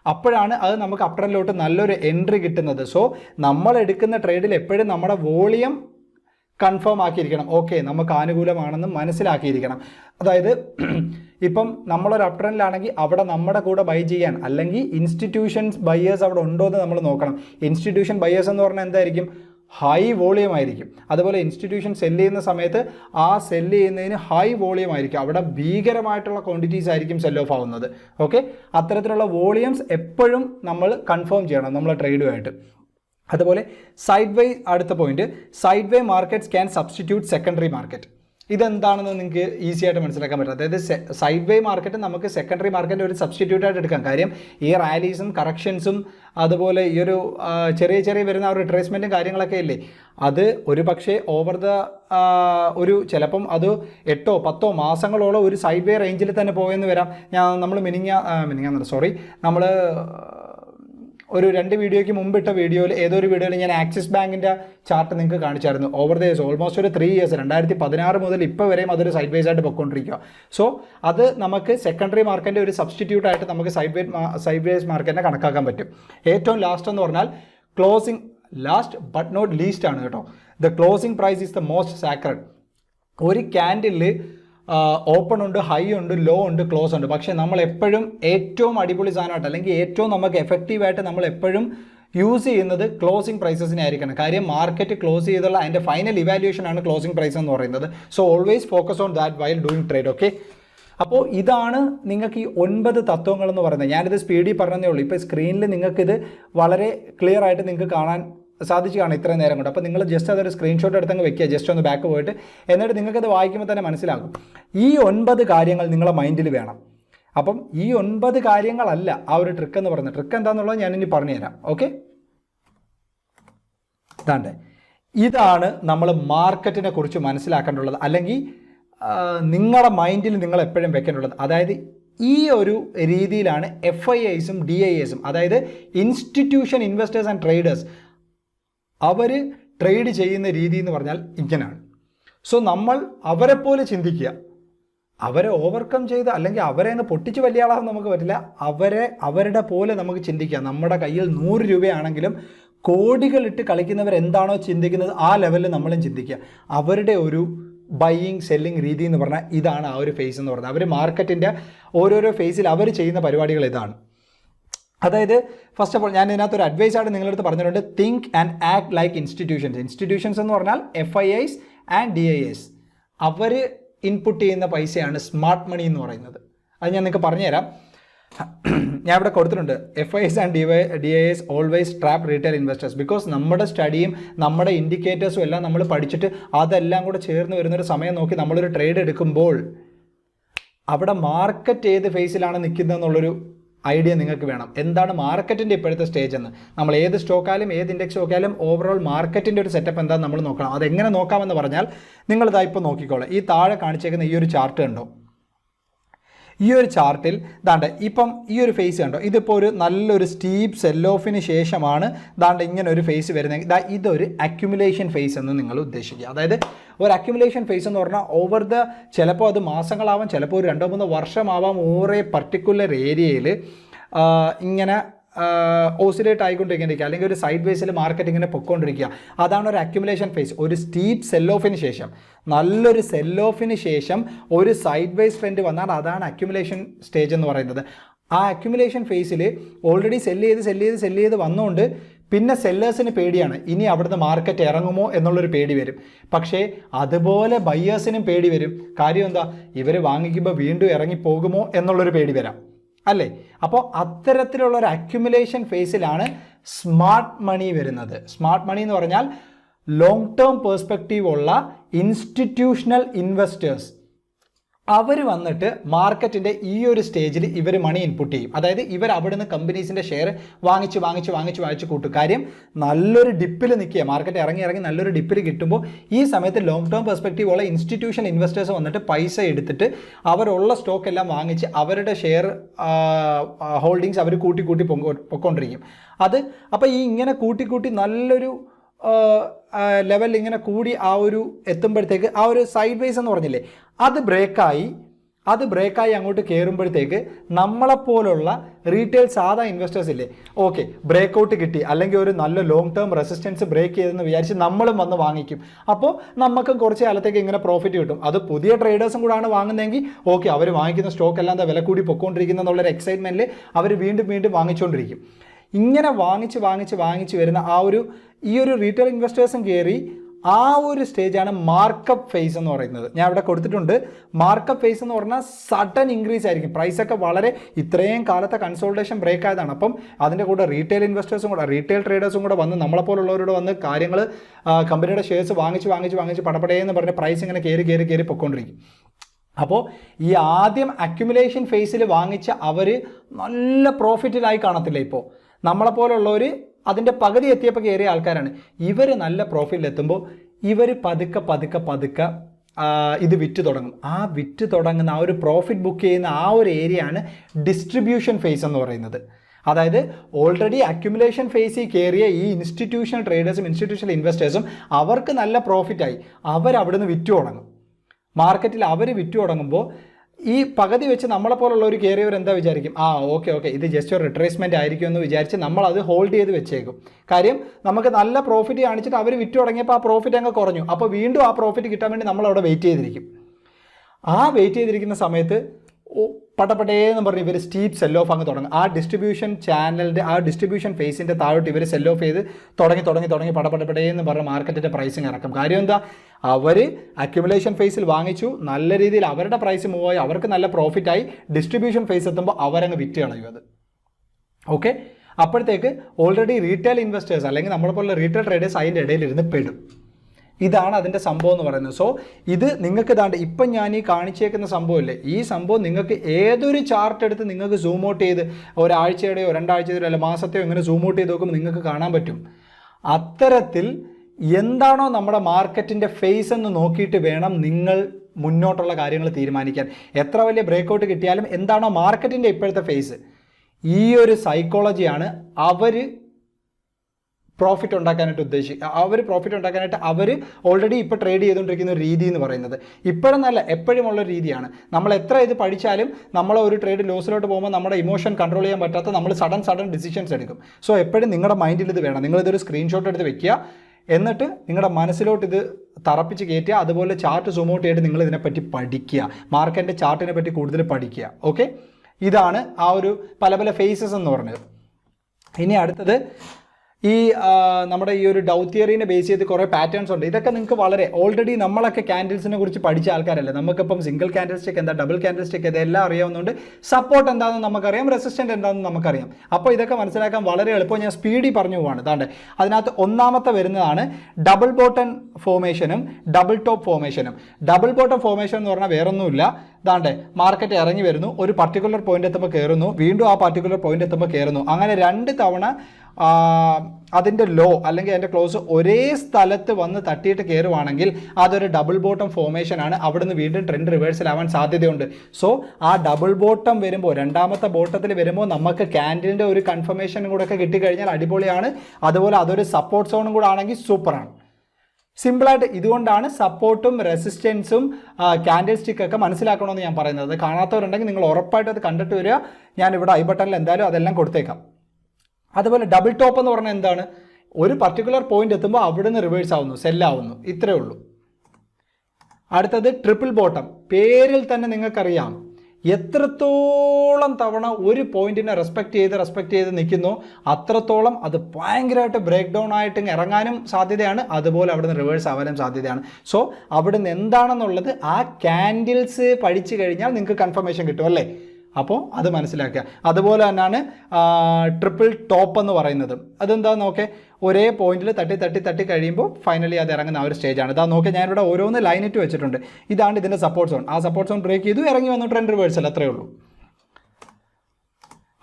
Speaker 1: അപ്പോഴാണ് അത് നമുക്ക് അപ് ട്രെൻഡിലോട്ട് നല്ലൊരു എൻട്രി കിട്ടുന്നത്. സോ നമ്മൾ എടുക്കുന്ന ട്രേഡിൽ എപ്പോഴും നമ്മുടെ വോളിയം കൺഫേം ആക്കിയിരിക്കണം. ഓക്കെ നമുക്ക് ആനുകൂലമാണെന്ന് മനസ്സിലാക്കിയിരിക്കണം. അതായത് ഇപ്പം നമ്മളൊരു അപ്ട്രൻഡിലാണെങ്കിൽ അവിടെ നമ്മുടെ കൂടെ ബൈ ചെയ്യാൻ അല്ലെങ്കിൽ ഇൻസ്റ്റിറ്റ്യൂഷൻസ് ബയേഴ്സ് അവിടെ ഉണ്ടോ എന്ന് നമ്മൾ നോക്കണം. ഇൻസ്റ്റിറ്റ്യൂഷൻ ബയേഴ്സ് എന്ന് പറഞ്ഞാൽ എന്തായിരിക്കും? ഹൈ വോളിയം ആയിരിക്കും. അതുപോലെ ഇൻസ്റ്റിറ്റ്യൂഷൻ സെല്ല് ചെയ്യുന്ന സമയത്ത് ആ സെല്ല് ചെയ്യുന്നതിന് ഹൈ വോളിയം ആയിരിക്കും. അവിടെ ഭീകരമായിട്ടുള്ള ക്വാണ്ടിറ്റീസ് ആയിരിക്കും സെൽ ഓഫ് ആവുന്നത്. ഓക്കെ അത്തരത്തിലുള്ള വോളിയംസ് എപ്പോഴും നമ്മൾ കൺഫേം ചെയ്യണം നമ്മളെ ട്രേഡുമായിട്ട് അതുപോലെ സൈഡ് വേ അടുത്ത point side way markets can substitute secondary market ഇതെന്താണെന്ന് നിങ്ങൾക്ക് ഈസി ആയിട്ട് മനസ്സിലാക്കാൻ പറ്റും. അതായത് സൈഡ് വേ മാർക്കറ്റ് നമുക്ക് സെക്കൻഡറി മാർക്കറ്റ് ഒരു സബ്സ്റ്റിറ്റ്യൂട്ട് ആയിട്ട് എടുക്കാം. കാര്യം ഈ റാലീസും കറക്ഷൻസും അതുപോലെ ഈ ഒരു ചെറിയ ചെറിയ വരുന്ന ഒരു റിട്രേസ്മെന്റും കാര്യങ്ങളൊക്കെ ഇല്ലേ? അത് ഒരു പക്ഷേ ഓവർ ദ ഒരു ചിലപ്പം അത് എട്ടോ പത്തോ മാസങ്ങളോളം ഒരു സൈഡ് വേ റേഞ്ചിൽ തന്നെ പോയെന്ന് വരാം. ഞാൻ നമ്മൾ മിനിങ്ങ മിനിങ്ങാന്നല്ല സോറി നമ്മൾ ഒരു രണ്ട് വീഡിയോയ്ക്ക് മുമ്പിട്ട വീഡിയോയിൽ ഏതോ ഒരു വീഡിയോയിൽ ഞാൻ ആക്സിസ് ബാങ്കിന്റെ ചാർട്ട് നിങ്ങൾക്ക് കാണിച്ചായിരുന്നു. ഓവർ ദ ഇയേഴ്സ് ഓൾമോസ്റ്റ് ഒരു ത്രീ ഇയേഴ്സ് രണ്ടായിരത്തി പതിനാറ് മുതൽ ഇപ്പോൾ വരെയും അതൊരു സൈഡ് വൈസ് ആയിട്ട് പൊയ്ക്കൊണ്ടിരിക്കുക സോ അത് നമുക്ക് സെക്കൻഡറി മാർക്കറ്റിന്റെ ഒരു സബ്സ്റ്റിറ്റ്യൂട്ട് ആയിട്ട് നമുക്ക് സൈഡ് വേ സൈഡ് മാർക്കറ്റിനെ കണക്കാക്കാൻ പറ്റും. ഏറ്റവും ലാസ്റ്റ് എന്ന് പറഞ്ഞാൽ closing last but not least ആണ് കേട്ടോ. The closing price is the most sacred ഒരു ക്യാൻഡിലിൽ ഓപ്പൺ ഉണ്ട് ഹൈ ഉണ്ട് ലോ ഉണ്ട് ക്ലോസ് ഉണ്ട്. പക്ഷേ നമ്മൾ എപ്പോഴും ഏറ്റവും അടിപൊളി സാധനമായിട്ട് അല്ലെങ്കിൽ ഏറ്റവും നമുക്ക് എഫക്റ്റീവായിട്ട് നമ്മൾ എപ്പോഴും യൂസ് ചെയ്യുന്നത് ക്ലോസിംഗ് പ്രൈസസിനെ ആയിരിക്കണം കാര്യം മാർക്കറ്റ് ക്ലോസ് ചെയ്തുള്ള അതിന്റെ ഫൈനൽ ഇവാലുവേഷൻ ആണ് ക്ലോസിംഗ് പ്രൈസ് എന്ന് പറയുന്നത്. So always focus on that while doing trade okay അപ്പോൾ ഇതാണ് നിങ്ങൾക്ക് ഈ ഒൻപത് തത്വങ്ങൾ എന്ന് പറയുന്നത്. ഞാനിത് സ്പീഡിൽ പറഞ്ഞതേ ഉള്ളൂ. ഇപ്പോൾ സ്ക്രീനിൽ നിങ്ങൾക്കിത് വളരെ ക്ലിയർ ആയിട്ട് നിങ്ങൾക്ക് കാണാൻ സാധിച്ചു കാണാം ഇത്രയും നേരം കൊണ്ട്. അപ്പോൾ നിങ്ങൾ ജസ്റ്റ് അതൊരു സ്ക്രീൻഷോട്ട് എടുത്തങ്ങ് വെക്കുക. ജസ്റ്റ് ഒന്ന് ബാക്ക് പോയിട്ട് എന്നിട്ട് നിങ്ങൾക്കത് വായിക്കുമ്പോൾ തന്നെ മനസ്സിലാകും. ഈ ഒൻപത് കാര്യങ്ങൾ നിങ്ങളുടെ മൈൻഡിൽ വേണം. അപ്പം ഈ ഒൻപത് കാര്യങ്ങളല്ല ആ ഒരു ട്രിക്ക് എന്ന് പറയുന്നത്. ട്രിക്ക് എന്താണെന്നുള്ളത് ഞാനിനി പറഞ്ഞുതരാം. ഓക്കെ ഇതാണ്ട്. ഇതാണ് നമ്മൾ മാർക്കറ്റിനെ കുറിച്ച് മനസ്സിലാക്കേണ്ടുള്ളത്. അല്ലെങ്കിൽ നിങ്ങളുടെ മൈൻഡിൽ നിങ്ങൾ എപ്പോഴും വെക്കേണ്ടുള്ളത്. അതായത് ഈ ഒരു രീതിയിലാണ് എഫ് ഐ ഐസും ഡി ഐ എസും അതായത് ഇൻസ്റ്റിറ്റ്യൂഷൻ ഇൻവെസ്റ്റേഴ്സ് ആൻഡ് ട്രേഡേഴ്സ് അവർ ട്രേഡ് ചെയ്യുന്ന രീതി എന്ന് പറഞ്ഞാൽ ഇങ്ങനെയാണ് സോ നമ്മൾ അവരെ പോലെ ചിന്തിക്കുക. അവരെ ഓവർകം ചെയ്ത് അല്ലെങ്കിൽ അവരെ അങ്ങ് പൊട്ടിച്ച് വലിയ ആളാകാൻ നമുക്ക് പറ്റില്ല. അവരെ അവരുടെ പോലെ നമുക്ക് ചിന്തിക്കുക. നമ്മുടെ കയ്യിൽ നൂറ് രൂപയാണെങ്കിലും കോടികളിട്ട് കളിക്കുന്നവർ എന്താണോ ചിന്തിക്കുന്നത് ആ ലെവലിൽ നമ്മളും ചിന്തിക്കുക. അവരുടെ ഒരു ബൈയിങ് സെല്ലിങ് രീതി എന്ന് പറഞ്ഞാൽ ഇതാണ് ആ ഒരു ഫേസ് എന്ന് പറഞ്ഞാൽ. അവർ മാർക്കറ്റിന്റെ ഓരോരോ ഫേസിൽ അവർ ചെയ്യുന്ന പരിപാടികൾ ഇതാണ്. അതായത് ഫസ്റ്റ് ഓഫ് ഓൾ ഞാൻ ഇതിനകത്ത് ഒരു അഡ്വൈസ് ആയിട്ട് നിങ്ങളടുത്ത് പറഞ്ഞിട്ടുണ്ട്. Think and act like institutions institutions എന്ന് പറഞ്ഞാൽ F I Is and D I S our input ചെയ്യുന്ന പൈസയാണ് സ്മാർട്ട് മണി എന്ന് പറയുന്നത്. അത് ഞാൻ നിങ്ങൾക്ക് പറഞ്ഞുതരാം. ഞാൻ ഇവിടെ കൊടുത്തിട്ടുണ്ട്. F I S and D Y D I S always trap retail investors because നമ്മുടെ സ്റ്റഡിയും നമ്മുടെ ഇൻഡിക്കേറ്റേഴ്സും എല്ലാം നമ്മൾ പഠിച്ചിട്ട് അതെല്ലാം കൂടെ ചേർന്ന് വരുന്നൊരു സമയം നോക്കി നമ്മളൊരു ട്രേഡ് എടുക്കുമ്പോൾ അവിടെ മാർക്കറ്റ് ഏത് ഫേസിലാണ് നിൽക്കുന്നതെന്നുള്ളൊരു ഐഡിയ നിങ്ങൾക്ക് വേണം. എന്താണ് മാർക്കറ്റിന്റെ ഇപ്പോഴത്തെ സ്റ്റേജ് എന്ന്? നമ്മൾ ഏത് സ്റ്റോക്കായാലും ഏത് ഇൻഡെക്സ് നോക്കിയാലും ഓവറോൾ മാർക്കറ്റിന്റെ ഒരു സെറ്റപ്പ് എന്താണെന്ന് നമ്മൾ നോക്കണം. അതെങ്ങനെ നോക്കാമെന്ന് പറഞ്ഞാൽ നിങ്ങളിതാ ഇപ്പോൾ നോക്കിക്കോളാം. ഈ താഴെ കാണിച്ചേക്കുന്ന ഈ ഒരു ചാർട്ട് കണ്ടോ? ഈ ഒരു ചാർട്ടിൽ ദാണ്ട് ഇപ്പം ഈ ഒരു ഫേസ് കണ്ടോ? ഇതിപ്പോൾ ഒരു നല്ലൊരു സ്റ്റീപ്പ് സെൽ ഓഫിന് ശേഷമാണ് ദാണ്ട് ഇങ്ങനെ ഒരു ഫേസ് വരുന്നത്. ദാ ഇതൊരു അക്യുമുലേഷൻ ഫേസ് എന്ന് നിങ്ങൾ ഉദ്ദേശിക്കുക. അതായത് ഒരു അക്യുമുലേഷൻ ഫേസ് എന്ന് പറഞ്ഞാൽ ഓവർ ദ ചിലപ്പോൾ അത് മാസങ്ങളാവാം ചിലപ്പോൾ ഒരു രണ്ടോ മൂന്നോ വർഷമാവാം ഓരോ പർട്ടിക്കുലർ ഏരിയയിൽ ഇങ്ങനെ ഓസിലേറ്റ് ആയിക്കൊണ്ടിരിക്കുക അല്ലെങ്കിൽ ഒരു സൈഡ് ബേസിൽ മാർക്കറ്റ് ഇങ്ങനെ പൊക്കോണ്ടിരിക്കുക. അതാണ് ഒരു അക്യുമുലേഷൻ ഫേസ് ഒരു സ്റ്റീപ്പ് സെൽ ഓഫിന് ശേഷം. നല്ലൊരു സെൽ ഓഫിന് ശേഷം ഒരു സൈഡ് വേസ് ട്രെൻഡ് വന്നാൽ അതാണ് അക്യുമുലേഷൻ സ്റ്റേജ് എന്ന് പറയുന്നത്. ആ അക്യുമുലേഷൻ ഫേസിൽ ഓൾറെഡി സെല്ല് ചെയ്ത് സെല്ല് ചെയ്ത് സെല്ല് ചെയ്ത് വന്നുകൊണ്ട് പിന്നെ സെല്ലേഴ്സിന് പേടിയാണ്. ഇനി അവിടുന്ന് മാർക്കറ്റ് ഇറങ്ങുമോ എന്നുള്ളൊരു പേടി വരും. പക്ഷേ അതുപോലെ ബയ്യേഴ്സിനും പേടി വരും. കാര്യം എന്താ? ഇവർ വാങ്ങിക്കുമ്പോൾ വീണ്ടും ഇറങ്ങി പോകുമോ എന്നുള്ളൊരു പേടി വരാം. അല്ലേ? അപ്പോൾ അത്തരത്തിലുള്ള ഒരു അക്യുമുലേഷൻ ഫേസിലാണ് സ്മാർട്ട് മണി വരുന്നത്. സ്മാർട്ട് മണി എന്ന് പറഞ്ഞാൽ ലോങ് ടേം പേഴ്സ്പെക്റ്റീവ് ഉള്ള ഇൻസ്റ്റിറ്റ്യൂഷണൽ ഇൻവെസ്റ്റേഴ്സ് അവർ വന്നിട്ട് മാർക്കറ്റിന്റെ ഈ ഒരു സ്റ്റേജിൽ ഇവർ മണി ഇൻപുട്ട് ചെയ്യും. അതായത് ഇവർ അവിടെ നിന്ന് കമ്പനീസിന്റെ ഷെയർ വാങ്ങിച്ച് വാങ്ങിച്ച് വാങ്ങിച്ച് വാങ്ങിച്ച് കൂട്ടും കാര്യം നല്ലൊരു ഡിപ്പിൽ നിൽക്കുക മാർക്കറ്റ് ഇറങ്ങി ഇറങ്ങി നല്ലൊരു ഡിപ്പിൽ കിട്ടുമ്പോൾ ഈ സമയത്ത് ലോങ് ടേം പെർസ്പെക്റ്റീവ് ഉള്ള ഇൻസ്റ്റിറ്റ്യൂഷൻ ഇൻവെസ്റ്റേഴ്സ് വന്നിട്ട് പൈസ എടുത്തിട്ട് അവരുള്ള സ്റ്റോക്ക് എല്ലാം വാങ്ങിച്ച് അവരുടെ ഷെയർ ഹോൾഡിങ്സ് അവർ കൂട്ടി കൂട്ടി പൊക്കൊണ്ടിരിക്കും. അത് അപ്പോൾ ഈ ഇങ്ങനെ കൂട്ടി കൂട്ടി നല്ലൊരു ലെവൽ ഇങ്ങനെ കൂടി ആ ഒരു എത്തുമ്പോഴത്തേക്ക് ആ ഒരു സൈഡ് വൈസ് എന്ന് പറഞ്ഞില്ലേ അത് ബ്രേക്കായി അത് ബ്രേക്കായി അങ്ങോട്ട് കയറുമ്പോഴത്തേക്ക് നമ്മളെപ്പോലുള്ള റീറ്റെയിൽ സാധാ ഇൻവെസ്റ്റേഴ്സ് ഇല്ലേ? ഓക്കെ ബ്രേക്ക് ഔട്ട് കിട്ടി. അല്ലെങ്കിൽ ഒരു നല്ല ലോങ് ടേം റെസിസ്റ്റൻസ് ബ്രേക്ക് ചെയ്തെന്ന് വിചാരിച്ച് നമ്മളും വന്ന് വാങ്ങിക്കും. അപ്പോൾ നമുക്കും കുറച്ച് കാലത്തേക്ക് ഇങ്ങനെ പ്രോഫിറ്റ് കിട്ടും. അത് പുതിയ ട്രേഡേഴ്സും കൂടാണ് വാങ്ങുന്നതെങ്കിൽ ഓക്കെ അവർ വാങ്ങിക്കുന്ന സ്റ്റോക്ക് എല്ലാം എന്താ വില കൂടി പൊക്കോണ്ടിരിക്കുന്ന എന്നുള്ളൊരു എക്സൈറ്റ്മെന്റിൽ അവർ വീണ്ടും വീണ്ടും വാങ്ങിച്ചുകൊണ്ടിരിക്കും ഇങ്ങനെ വാങ്ങിച്ച് വാങ്ങിച്ച് വാങ്ങിച്ച് വരുന്ന ആ ഒരു ഈ ഒരു റീറ്റെയിൽ ഇൻവെസ്റ്റേഴ്സും കയറി ആ ഒരു സ്റ്റേജാണ് മാർക്കപ്പ് ഫേസ് എന്ന് പറയുന്നത്. ഞാൻ ഇവിടെ കൊടുത്തിട്ടുണ്ട്. മാർക്കപ്പ് ഫേസ് എന്ന് പറഞ്ഞാൽ സഡൻ ഇൻക്രീസ് ആയിരിക്കും. പ്രൈസൊക്കെ വളരെ ഇത്രയും കാലത്തെ കൺസോൾട്ടേഷൻ ബ്രേക്ക് ആയതാണ്. അപ്പം അതിന്റെ കൂടെ റീറ്റെയിൽ ഇൻവെസ്റ്റേഴ്സും കൂടെ റീറ്റെയിൽ ട്രേഡേഴ്സും കൂടെ വന്ന് നമ്മളെപ്പോലുള്ളവരോട് വന്ന് കാര്യങ്ങൾ കമ്പനിയുടെ ഷെയർസ് വാങ്ങിച്ച് വാങ്ങിച്ച് വാങ്ങിച്ച് പടപടയെന്ന് പറഞ്ഞ് പ്രൈസ് ഇങ്ങനെ കയറി കയറി കയറി പൊയ്ക്കൊണ്ടിരിക്കും. അപ്പോൾ ഈ ആദ്യം അക്യുമുലേഷൻ ഫേസിൽ വാങ്ങിച്ച അവർ നല്ല പ്രോഫിറ്റിലായി കാണത്തില്ല ഇപ്പോൾ നമ്മളെപ്പോലുള്ളവർ അതിന്റെ പകുതി എത്തിയപ്പോൾ കയറിയ ആൾക്കാരാണ്. ഇവർ നല്ല പ്രോഫിറ്റിലെത്തുമ്പോൾ ഇവർ പതുക്കെ പതുക്കെ പതുക്കെ ഇത് വിറ്റ് തുടങ്ങും. ആ വിറ്റ് തുടങ്ങുന്ന ആ ഒരു പ്രോഫിറ്റ് ബുക്ക് ചെയ്യുന്ന ആ ഒരു ഏരിയയാണ് ഡിസ്ട്രിബ്യൂഷൻ ഫേസ് എന്ന് പറയുന്നത്. അതായത് ഓൾറെഡി അക്യുമുലേഷൻ ഫേസിൽ കയറിയ ഈ ഇൻസ്റ്റിറ്റ്യൂഷണൽ ട്രേഡേഴ്സും ഇൻസ്റ്റിറ്റ്യൂഷണൽ ഇൻവെസ്റ്റേഴ്സും അവർക്ക് നല്ല പ്രോഫിറ്റായി അവർ അവിടുന്ന് വിറ്റ് തുടങ്ങും. മാർക്കറ്റിൽ അവർ വിറ്റ് തുടങ്ങുമ്പോൾ ഈ പകുതി വെച്ച് നമ്മളെ പോലുള്ളവർ കയറിയവർ എന്താ വിചാരിക്കും? ആ ഓക്കെ ഓക്കെ ഇത് ജസ്റ്റ് ഒരു റിട്രേസ്മെന്റ് ആയിരിക്കും എന്ന് വിചാരിച്ച് നമ്മൾ അത് ഹോൾഡ് ചെയ്ത് വെച്ചേക്കും. കാര്യം നമുക്ക് നല്ല പ്രോഫിറ്റ് കാണിച്ചിട്ട് അവർ വിറ്റ് തുടങ്ങിയപ്പോൾ ആ പ്രോഫിറ്റ് അങ്ങ് കുറഞ്ഞു. അപ്പോൾ വീണ്ടും ആ പ്രോഫിറ്റ് കിട്ടാൻ വേണ്ടി നമ്മൾ അവിടെ വെയിറ്റ് ചെയ്തിരിക്കും. ആ വെയിറ്റ് ചെയ്തിരിക്കുന്ന സമയത്ത് പടപടേന്ന് പറഞ്ഞ് ഇവർ സ്റ്റീപ്പ് സെൽ ഓഫ് അങ്ങ് തുടങ്ങും. ആ ഡിസ്ട്രിബ്യൂഷൻ ചാനലിന്റെ ആ ഡിസ്ട്രിബ്യൂഷൻ ഫേസിന്റെ താഴോട്ട് ഇവർ സെൽ ഓഫ് ചെയ്ത് തുടങ്ങി തുടങ്ങി തുടങ്ങി പടപടപടേന്ന് പറഞ്ഞ് മാർക്കറ്റിന്റെ പ്രൈസിങ് ഇറക്കും. കാര്യം എന്താ? അവർ അക്യുമുലേഷൻ ഫേസിൽ വാങ്ങിച്ചു. നല്ല രീതിയിൽ അവരുടെ പ്രൈസ് മൂവ് ആയി. അവർക്ക് നല്ല പ്രോഫിറ്റായി ഡിസ്ട്രിബ്യൂഷൻ ഫേസ് എത്തുമ്പോൾ അവരങ്ങ് വിറ്റ് കളയും അത്. ഓക്കെ അപ്പോഴത്തേക്ക് ഓൾറെഡി റീറ്റെയിൽ ഇൻവെസ്റ്റേഴ്സ് അല്ലെങ്കിൽ നമ്മളെ പോലുള്ള റീറ്റെയിൽ ട്രേഡേഴ്സ് അതിന്റെ ഇടയിൽ ഇരുന്ന് പെടും. ഇതാണ് അതിന്റെ സംഭവം എന്ന് പറയുന്നത്. സോ ഇത് നിങ്ങൾക്ക് ഇതാണ്ട് ഇപ്പം ഞാൻ ഈ കാണിച്ചേക്കുന്ന സംഭവമില്ലേ? ഈ സംഭവം നിങ്ങൾക്ക് ഏതൊരു ചാർട്ട് എടുത്ത് നിങ്ങൾക്ക് സൂം ഔട്ട് ചെയ്ത് ഒരാഴ്ചയുടെയോ രണ്ടാഴ്ചയുടെയോ അല്ല മാസത്തെയോ ഇങ്ങനെ സൂം ഔട്ട് ചെയ്ത് നോക്കുമ്പോൾ നിങ്ങൾക്ക് കാണാൻ പറ്റും. അത്തരത്തിൽ എന്താണോ നമ്മുടെ മാർക്കറ്റിന്റെ ഫേസ് എന്ന് നോക്കിയിട്ട് വേണം നിങ്ങൾ മുന്നോട്ടുള്ള കാര്യങ്ങൾ തീരുമാനിക്കാൻ. എത്ര വലിയ ബ്രേക്കൗട്ട് കിട്ടിയാലും എന്താണോ മാർക്കറ്റിന്റെ ഇപ്പോഴത്തെ ഫേസ് ഈ ഒരു സൈക്കോളജിയാണ് അവർ പ്രോഫിറ്റ് ഉണ്ടാക്കാനായിട്ട് ഉദ്ദേശിക്കുക അവർ പ്രോഫിറ്റ് ഉണ്ടാക്കാനായിട്ട് അവർ ഓൾറെഡി ഇപ്പോൾ ട്രേഡ് ചെയ്തുകൊണ്ടിരിക്കുന്ന ഒരു രീതി എന്ന് പറയുന്നത്. എപ്പോഴും ഉള്ള രീതിയാണ്. നമ്മൾ എത്ര ഇത് പഠിച്ചാലും നമ്മൾ ഒരു ട്രേഡ് ലോസിലോട്ട് പോകുമ്പോൾ നമ്മുടെ ഇമോഷൻ കൺട്രോൾ ചെയ്യാൻ പറ്റാത്ത നമ്മൾ സഡൻ സഡൻ ഡിസിഷൻസ് എടുക്കും. സോ എപ്പോഴും നിങ്ങളുടെ മൈൻഡിൽ ഇത് വേണം. നിങ്ങളിതൊരു സ്ക്രീൻഷോട്ട് എടുത്ത് വെക്കുക. എന്നിട്ട് നിങ്ങളുടെ മനസ്സിലോട്ട് ഇത് തറപ്പിച്ച് കയറ്റുക അതുപോലെ ചാർട്ട് സൂം ഔട്ട് ചെയ്തിട്ട് നിങ്ങൾ ഇതിനെപ്പറ്റി പഠിക്കുക. മാർക്കറ്റിന്റെ ചാർട്ടിനെ പറ്റി കൂടുതൽ പഠിക്കുക. ഓക്കെ ഇതാണ് ആ ഒരു പല പല ഫേസസ് എന്ന് പറഞ്ഞത്. ഇനി അടുത്തത് ഈ നമ്മുടെ ഈ ഒരു ഡൗ തിയറിനെ ബേസ് ചെയ്ത് കുറേ പാറ്റേൺസ് ഉണ്ട്. ഇതൊക്കെ നിങ്ങൾക്ക് വളരെ ഓൾറെഡി നമ്മളൊക്കെ ക്യാൻഡിൽസിനെ കുറിച്ച് പഠിച്ച ആൾക്കാരല്ലേ? നമുക്കിപ്പം സിംഗിൾ ക്യാൻഡിൽ സ്റ്റിക്ക് എന്താ ഡബിൾ ക്യാൻഡിൽ സ്റ്റിക്ക് ഇതെല്ലാം അറിയാവുന്നതുകൊണ്ട് സപ്പോർട്ട് എന്താണെന്ന് നമുക്കറിയാം റെസിസ്റ്റന്റ് എന്താണെന്ന് നമുക്കറിയാം. അപ്പോൾ ഇതൊക്കെ മനസ്സിലാക്കാൻ വളരെ എളുപ്പം. ഞാൻ സ്പീഡി പറഞ്ഞു പോവാണ്. താണ്ട് അതിനകത്ത് ഒന്നാമത്തെ വരുന്നതാണ് ഡബിൾ ബോട്ടൺ ഫോമേഷനും ഡബിൾ ടോപ്പ് ഫോമേഷനും ഡബിൾ ബോട്ടം ഫോമേഷൻ എന്ന് പറഞ്ഞാൽ വേറൊന്നുമില്ല. ദാണ്ടെ മാർക്കറ്റ് ഇറങ്ങി വരുന്നു. ഒരു പർട്ടിക്കുലർ പോയിന്റ് എത്തുമ്പോൾ കയറുന്നു വീണ്ടും ആ പർട്ടിക്കുലർ പോയിന്റ് എത്തുമ്പോൾ കയറുന്നു അങ്ങനെ രണ്ട് തവണ അതിന്റെ ലോ അല്ലെങ്കിൽ അതിന്റെ ക്ലോസ് ഒരേ സ്ഥലത്ത് വന്ന് തട്ടിയിട്ട് കയറുവാണെങ്കിൽ അതൊരു ഡബിൾ ബോട്ടം ഫോമേഷൻ ആണ്. അവിടുന്ന് വീണ്ടും ട്രെൻഡ് റിവേഴ്സൽ ആവാൻ സാധ്യതയുണ്ട്. സോ ആ ഡബിൾ ബോട്ടം വരുമ്പോൾ രണ്ടാമത്തെ ബോട്ടത്തിൽ വരുമ്പോൾ നമുക്ക് ക്യാൻഡിലിന്റെ ഒരു കൺഫർമേഷനും കൂടെ ഒക്കെ കിട്ടിക്കഴിഞ്ഞാൽ അടിപൊളിയാണ്. അതുപോലെ അതൊരു സപ്പോർട്ട് സോണും കൂടെ ആണെങ്കിൽ സൂപ്പറാണ് സിമ്പിളായിട്ട് ഇതുകൊണ്ടാണ് സപ്പോർട്ടും റെസിസ്റ്റൻസും ക്യാൻഡിൽ സ്റ്റിക്കൊക്കെ മനസ്സിലാക്കണമെന്ന് ഞാൻ പറയുന്നത്. കാണാത്തവരുണ്ടെങ്കിൽ നിങ്ങൾ ഉറപ്പായിട്ട് അത് കണ്ടിട്ട് വരിക. ഇവിടെ ഐ ബട്ടണിൽ എന്തായാലും അതെല്ലാം കൊടുത്തേക്കാം. അതുപോലെ ഡബിൾ ടോപ്പ് എന്ന് പറഞ്ഞാൽ എന്താണ്? ഒരു പർട്ടിക്കുലർ പോയിന്റ് എത്തുമ്പോൾ അവിടെ നിന്ന് റിവേഴ്സ് ആവുന്നു. സെല്ലാവുന്നു ഇത്രയേ ഉള്ളൂ. അടുത്തത് ട്രിപ്പിൾ ബോട്ടം പേരിൽ തന്നെ നിങ്ങൾക്കറിയാം. എത്രത്തോളം തവണ ഒരു പോയിന്റിനെ റെസ്പെക്ട് ചെയ്ത് റെസ്പെക്ട് ചെയ്ത് നിൽക്കുന്നു അത്രത്തോളം അത് ഭയങ്കരമായിട്ട് ബ്രേക്ക് ഡൗൺ ആയിട്ട് ഇറങ്ങാനും സാധ്യതയാണ്. അതുപോലെ അവിടുന്ന് റിവേഴ്സ് ആവാനും സാധ്യതയാണ്. സോ അവിടുന്ന് എന്താണെന്നുള്ളത് ആ ക്യാൻഡിൽസ് പഠിച്ചു കഴിഞ്ഞാൽ നിങ്ങൾക്ക് കൺഫർമേഷൻ കിട്ടും അല്ലേ? അപ്പോൾ അത് മനസ്സിലാക്കുക. അതുപോലെ തന്നെയാണ് ട്രിപ്പിൾ ടോപ്പ് എന്ന് പറയുന്നത്. അതെന്താ നോക്കെ ഒരേ പോയിന്റിൽ തട്ടി തട്ടി തട്ടി കഴിയുമ്പോൾ ഫൈനലി അത് ഇറങ്ങുന്ന ആ ഒരു സ്റ്റേജാണ് ഇതാ നോക്കി ഞാനിവിടെ ഓരോന്ന് ലൈനിട്ട് വെച്ചിട്ടുണ്ട്. ഇതാണ് ഇതിന്റെ സപ്പോർട്ട് സോൺ ആ സപ്പോർട്ട് സോൺ ബ്രേക്ക് ചെയ്തു ഇറങ്ങി വന്നു ട്രെൻഡ് റിവേഴ്സൽ അത്രയേ ഉള്ളൂ.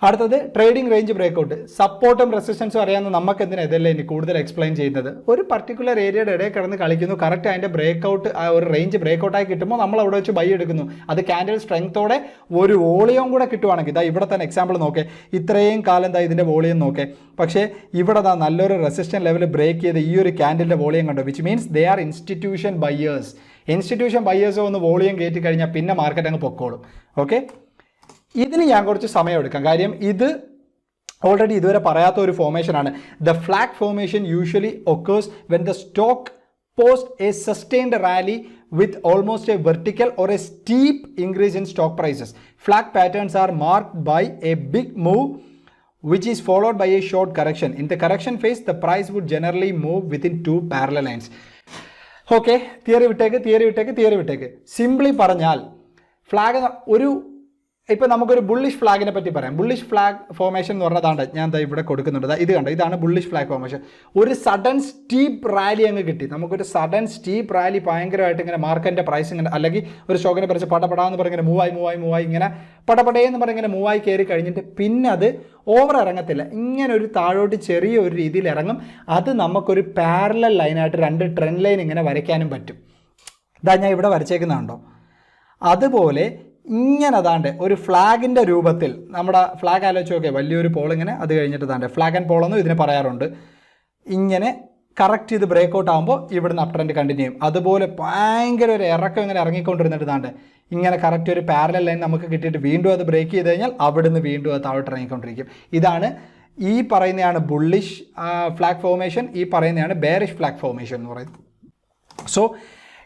Speaker 1: അടുത്തത് ട്രേഡിംഗ് റേഞ്ച് ബ്രേക്കൗട്ട് സപ്പോർട്ടും റെസിസ്റ്റൻസും അറിയാവുന്ന നമുക്ക് എന്തിനാ ഇതല്ലേ ഇനി കൂടുതൽ എക്സ്പ്ലെയിൻ ചെയ്യുന്നത്? ഒരു പർട്ടിക്കുലർ ഏരിയയുടെ ഇടയിൽ കിടന്ന് കളിക്കുന്നു. കറക്റ്റ് അതിന്റെ ബ്രേക്കൗട്ട് ഒരു റേഞ്ച് ബ്രേക്കൗട്ടായി കിട്ടുമ്പോൾ നമ്മൾ അവിടെ വെച്ച് ബൈ എടുക്കുന്നു. അത് ക്യാൻഡിൽ സ്ട്രെങ്ത്തോടെ ഒരു വോളിയം കൂടെ കിട്ടുവാണെങ്കിൽ ഇതാ ഇവിടെ തന്നെ എക്സാമ്പിൾ നോക്കേ. ഇത്രയും കാലം എന്താ ഇതിന്റെ വോളിയം നോക്കേ. പക്ഷേ ഇവിടെ ദാ നല്ലൊരു റെസിസ്റ്റൻ ലെവൽ ബ്രേക്ക് ചെയ്ത് ഈ ഒരു ക്യാൻഡിലിന്റെ വോളിയം കണ്ടു. Which means they are institution buyers institution buyers ഒന്ന് വോളിയം കയറ്റി കഴിഞ്ഞാൽ പിന്നെ മാർക്കറ്റ് അങ്ങ് പൊക്കോളും. ഓക്കെ ഇതിന് ഞാൻ കുറച്ച് സമയം എടുക്കാം കാര്യം ഇത് ഓൾറെഡി ഇതുവരെ പറയാത്ത ഒരു ഫോർമേഷനാണ് the flag formation usually occurs when the stock post a sustained rally with almost a vertical or a steep increase in stock prices. Flag patterns are marked by a big move which is followed by a short correction. In the correction phase, the price would generally move within two parallel lines. Okay theory വിട്ടേക്ക് theory വിട്ടേക്ക് theory വിട്ടേക്ക് simply പറഞ്ഞാൽ flag ഒരു ഇപ്പം നമുക്കൊരു bullish ഫ്ലാഗിനെ പറ്റി പറയാം. Bullish flag formation എന്ന് പറഞ്ഞതാണ് ഞാൻ ദാ ഇവിടെ കൊടുക്കുന്നുണ്ട്. ഇത് കണ്ടോ? ഇതാണ് ബുള്ളിഷ് ഫ്ലാഗ് ഫോർമേഷൻ ഒരു സഡൻ സ്റ്റീപ്പ് റാലി അങ്ങ് കിട്ടി. നമുക്കൊരു സഡൻ സ്റ്റീപ്പ് റാലി ഭയങ്കരമായിട്ട് ഇങ്ങനെ മാർക്കറ്റിന്റെ പ്രൈസ് ഇങ്ങനെ അല്ലെങ്കിൽ ഒരു സ്റ്റോക്കിനെ പറിച്ച് പടപടാന്ന് പറഞ്ഞ് ഇങ്ങനെ മൂവായി മൂവായി മൂവായി ഇങ്ങനെ പടപടേന്ന് പറഞ്ഞ് ഇങ്ങനെ മൂവായി കയറി കഴിഞ്ഞിട്ട് പിന്നെ അത് ഓവർ ഇറങ്ങത്തില്ല. ഇങ്ങനെ ഒരു താഴോട്ട് ചെറിയ ഒരു രീതിയിൽ ഇറങ്ങും. അത് നമുക്കൊരു പാരലൽ ലൈനായിട്ട് രണ്ട് ട്രെൻഡ് ലൈൻ ഇങ്ങനെ വരയ്ക്കാനും പറ്റും. ഇതാ ഞാൻ ഇവിടെ വരച്ചേക്കുന്നുണ്ടോ അതുപോലെ ഇങ്ങനെ അതാണ്ട് ഒരു ഫ്ലാഗിന്റെ രൂപത്തിൽ നമ്മുടെ ഫ്ലാഗ് ആലോചിച്ച് നോക്കിയാൽ വലിയൊരു പോൾ ഇങ്ങനെ അത് കഴിഞ്ഞിട്ട് താണ്ട് ഫ്ലാഗ് ആൻഡ് പോളെന്ന് ഇതിന് പറയാറുണ്ട്. ഇങ്ങനെ കറക്റ്റ് ചെയ്ത് ബ്രേക്ക് ഔട്ട് ആകുമ്പോൾ ഇവിടുന്ന് അപ് ട്രെൻഡ് കണ്ടിന്യൂ ചെയ്യും. അതുപോലെ ഭയങ്കര ഒരു ഇറക്കം ഇങ്ങനെ ഇറങ്ങിക്കൊണ്ടിരുന്നിട്ട് താണ്ട് ഇങ്ങനെ കറക്റ്റ് ഒരു പാരലൽ ലൈൻ നമുക്ക് കിട്ടിയിട്ട് വീണ്ടും അത് ബ്രേക്ക് ചെയ്ത് കഴിഞ്ഞാൽ അവിടുന്ന് വീണ്ടും അത് താഴോട്ട് ഇറങ്ങിക്കൊണ്ടിരിക്കും. ഇതാണ് ഈ പറയുന്നതാണ് ബുള്ളിഷ് ഫ്ലാഗ് ഫോർമേഷൻ ഈ പറയുന്നതാണ് ബേറിഷ് ഫ്ലാഗ് ഫോർമേഷൻ എന്ന് പറയുന്നത്. സോ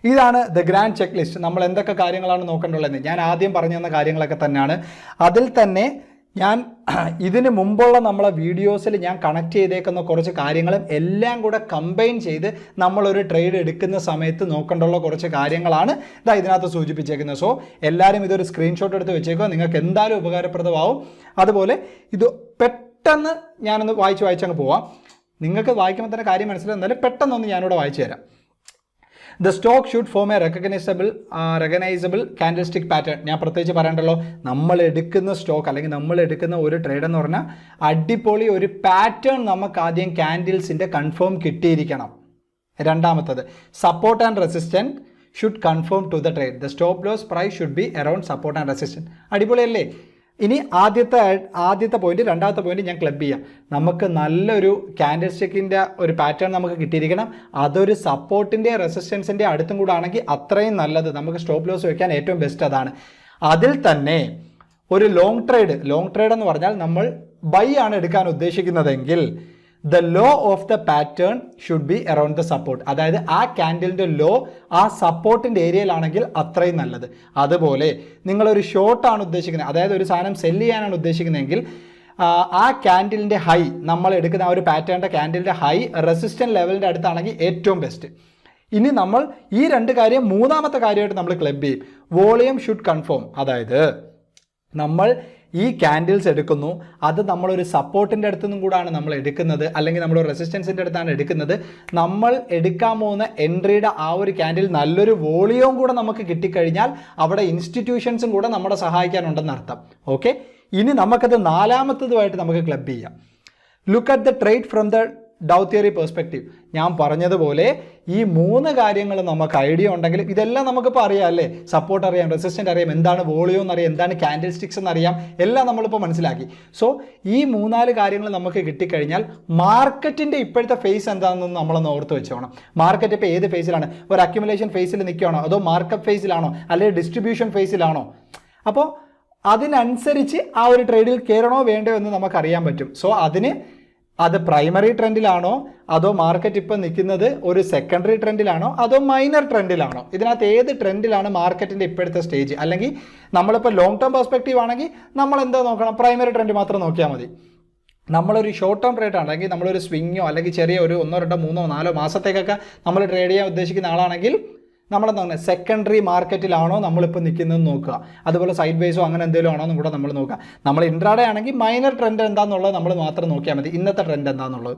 Speaker 1: ഇതാണ് ദ ഗ്രാൻഡ് ചെക്ക് ലിസ്റ്റ് നമ്മൾ എന്തൊക്കെ കാര്യങ്ങളാണ് നോക്കേണ്ടുള്ളത് ഞാൻ ആദ്യം പറഞ്ഞു തന്ന കാര്യങ്ങളൊക്കെ തന്നെയാണ്. അതിൽ തന്നെ ഞാൻ <clears throat> ഇതിന് മുമ്പുള്ള നമ്മളെ വീഡിയോസിൽ ഞാൻ കണക്ട് ചെയ്തേക്കുന്ന കുറച്ച് കാര്യങ്ങളും എല്ലാം കൂടെ കമ്പൈൻ ചെയ്ത് നമ്മളൊരു ട്രേഡ് എടുക്കുന്ന സമയത്ത് നോക്കേണ്ടുള്ള കുറച്ച് കാര്യങ്ങളാണ് ഇതാ ഇതിനകത്ത് സൂചിപ്പിച്ചേക്കുന്നത്. സോ എല്ലാവരും ഇതൊരു സ്ക്രീൻഷോട്ട് എടുത്ത് വെച്ചേക്കുക. നിങ്ങൾക്ക് എന്തായാലും ഉപകാരപ്രദമാവും. അതുപോലെ ഇത് പെട്ടെന്ന് ഞാനൊന്ന് വായിച്ച് വായിച്ചങ്ങ് പോവാം. നിങ്ങൾക്ക് വായിക്കുമ്പോൾ തന്നെ കാര്യം മനസ്സിലായി എന്നാലും പെട്ടെന്നൊന്ന് ഞാനിവിടെ വായിച്ചു തരാം. The stock should form a recognisable recognisable candlestick pattern ഞാൻ പ്രത്യേകിച്ച് പറയണ്ടല്ലോ നമ്മൾ എടുക്കുന്ന സ്റ്റോക്ക് അല്ലെങ്കിൽ നമ്മൾ എടുക്കുന്ന ഒരു ട്രേഡ് എന്ന് പറഞ്ഞാൽ അടിപൊളി ഒരു പാറ്റേൺ നമുക്ക് ആദ്യം കാൻഡിൽസിന്റെ കൺഫേം കിട്ടിയിരിക്കണം. രണ്ടാമത്തത് support and resistant should confirm to the trade the stop loss price should be around support and resistant അടിപൊളിയല്ലേ? ഇനി ആദ്യത്തെ ആദ്യത്തെ പോയിന്റ് രണ്ടാമത്തെ പോയിന്റ് ഞാൻ ക്ലബ് ചെയ്യാം. നമുക്ക് നല്ലൊരു ക്യാൻഡിൽ സ്റ്റിക്കിന്റെ ഒരു പാറ്റേൺ നമുക്ക് കിട്ടിയിരിക്കണം. അതൊരു സപ്പോർട്ടിന്റെ റെസിസ്റ്റൻസിന്റെ അടുത്തും കൂടെ ആണെങ്കിൽ അത്രയും നല്ലത്. നമുക്ക് സ്റ്റോപ്പ് ലോസ് വയ്ക്കാൻ ഏറ്റവും ബെസ്റ്റ് അതാണ്. അതിൽ തന്നെ ഒരു ലോങ് ട്രേഡ് ലോങ് ട്രേഡ് എന്ന് പറഞ്ഞാൽ നമ്മൾ ബൈ ആണ് എടുക്കാൻ ഉദ്ദേശിക്കുന്നതെങ്കിൽ the low of the pattern should be around the support അതായത് ആ ക്യാൻഡിലിന്റെ ലോ ആ സപ്പോർട്ടിന്റെ ഏരിയയിലാണെങ്കിൽ അത്രയും നല്ലത്. അതുപോലെ നിങ്ങളൊരു ഷോർട്ടാണ് ഉദ്ദേശിക്കുന്നത്. അതായത് ഒരു സാധനം സെല്ല് ചെയ്യാനാണ് ഉദ്ദേശിക്കുന്നതെങ്കിൽ ആ, ക്യാൻഡിലിന്റെ ഹൈ നമ്മൾ എടുക്കുന്ന ആ ഒരു പാറ്റേണിന്റെ ക്യാൻഡിലിന്റെ ഹൈ റെസിസ്റ്റന്റ് ലെവലിന്റെ അടുത്താണെങ്കിൽ ഏറ്റവും ബെസ്റ്റ് ഇനി നമ്മൾ ഈ രണ്ട് കാര്യം മൂന്നാമത്തെ കാര്യമായിട്ട് നമ്മൾ ക്ലബ് ചെയ്യും. വോളിയം ഷുഡ് കൺഫേം അതായത് നമ്മൾ ഈ ക്യാൻഡിൽസ് എടുക്കുന്നു. അത് നമ്മളൊരു സപ്പോർട്ടിന്റെ അടുത്തു നിന്നും കൂടാണ് നമ്മൾ എടുക്കുന്നത്. അല്ലെങ്കിൽ നമ്മൾ റെസിസ്റ്റൻസിന്റെ അടുത്താണ് എടുക്കുന്നത്. നമ്മൾ എടുക്കാൻ പോകുന്ന എൻട്രിയുടെ ആ ഒരു ക്യാൻഡിൽ നല്ലൊരു വോളിയവും കൂടെ നമുക്ക് കിട്ടിക്കഴിഞ്ഞാൽ അവിടെ ഇൻസ്റ്റിറ്റ്യൂഷൻസും കൂടെ നമ്മളെ സഹായിക്കാനുണ്ടെന്ന് അർത്ഥം. ഓക്കെ ഇനി നമുക്കത് നാലാമത്തതുമായിട്ട് നമുക്ക് ക്ലബ് ചെയ്യാം. Look at the trade from the Dow theory perspective ഞാൻ പറഞ്ഞതുപോലെ ഈ മൂന്ന് കാര്യങ്ങൾ നമുക്ക് ഐഡിയ ഉണ്ടെങ്കിൽ ഇതെല്ലാം നമുക്കിപ്പോൾ അറിയാം അല്ലേ? സപ്പോർട്ട് അറിയാം റെസിസ്റ്റന്റ് അറിയാം എന്താണ് വോളിയോ എന്നറിയാം എന്താണ് ക്യാൻഡിൽ സ്റ്റിക്സ് എന്നറിയാം എല്ലാം നമ്മളിപ്പോൾ മനസ്സിലാക്കി. സോ ഈ മൂന്നാൽ കാര്യങ്ങൾ നമുക്ക് കിട്ടിക്കഴിഞ്ഞാൽ മാർക്കറ്റിന്റെ ഇപ്പോഴത്തെ ഫേസ് എന്താണെന്ന് നമ്മളൊന്ന് ഓർത്ത് വെച്ചോണം. മാർക്കറ്റ് ഇപ്പോൾ ഏത് ഫേസിലാണ് ഒരു അക്യുമുലേഷൻ ഫേസിൽ നിൽക്കുകയാണോ അതോ മാർക്കപ്പ് ഫേസിലാണോ അല്ലെങ്കിൽ ഡിസ്ട്രിബ്യൂഷൻ ഫേസിലാണോ അപ്പോൾ അതിനനുസരിച്ച് ആ ഒരു ട്രേഡിൽ കയറണോ വേണ്ടോ എന്ന് നമുക്കറിയാൻ പറ്റും. സോ അതിന് അത് പ്രൈമറി ട്രെൻഡിലാണോ അതോ മാർക്കറ്റ് ഇപ്പം നിൽക്കുന്നത് ഒരു സെക്കൻഡറി ട്രെൻഡിലാണോ അതോ മൈനർ ട്രെൻഡിലാണോ ഇതിനകത്ത് ഏത് ട്രെൻഡിലാണ് മാർക്കറ്റിന്റെ ഇപ്പോഴത്തെ സ്റ്റേജ് അല്ലെങ്കിൽ നമ്മളിപ്പോൾ ലോങ് ടേം പെർസ്പെക്റ്റീവ് ആണെങ്കിൽ നമ്മൾ എന്താ നോക്കണം? പ്രൈമറി ട്രെൻഡ് മാത്രം നോക്കിയാൽ മതി. നമ്മളൊരു ഷോർട്ട് ടേം ട്രേഡ് ആണ്. അല്ലെങ്കിൽ നമ്മളൊരു സ്വിങ്ങോ അല്ലെങ്കിൽ ചെറിയ ഒരു ഒന്നോ രണ്ടോ മൂന്നോ നാലോ മാസത്തേക്കൊക്കെ നമ്മൾ ട്രേഡ് ചെയ്യാൻ ഉദ്ദേശിക്കുന്ന ആളാണെങ്കിൽ നമ്മളെന്താ പറയുക സെക്കൻഡറി മാർക്കറ്റിലാണോ നമ്മളിപ്പോൾ നിൽക്കുന്നതെന്ന് നോക്കുക. അതുപോലെ സൈഡ് വേസോ അങ്ങനെ എന്തെങ്കിലും ആണോ എന്ന് കൂടെ നമ്മൾ നോക്കുക. നമ്മൾ ഇൻട്രാഡേ ആണെങ്കിൽ മൈനർ ട്രെൻഡ് എന്താണെന്നുള്ളത് നമ്മൾ മാത്രം നോക്കിയാൽ മതി. ഇന്നത്തെ ട്രെൻഡ് എന്താണെന്നുള്ളത്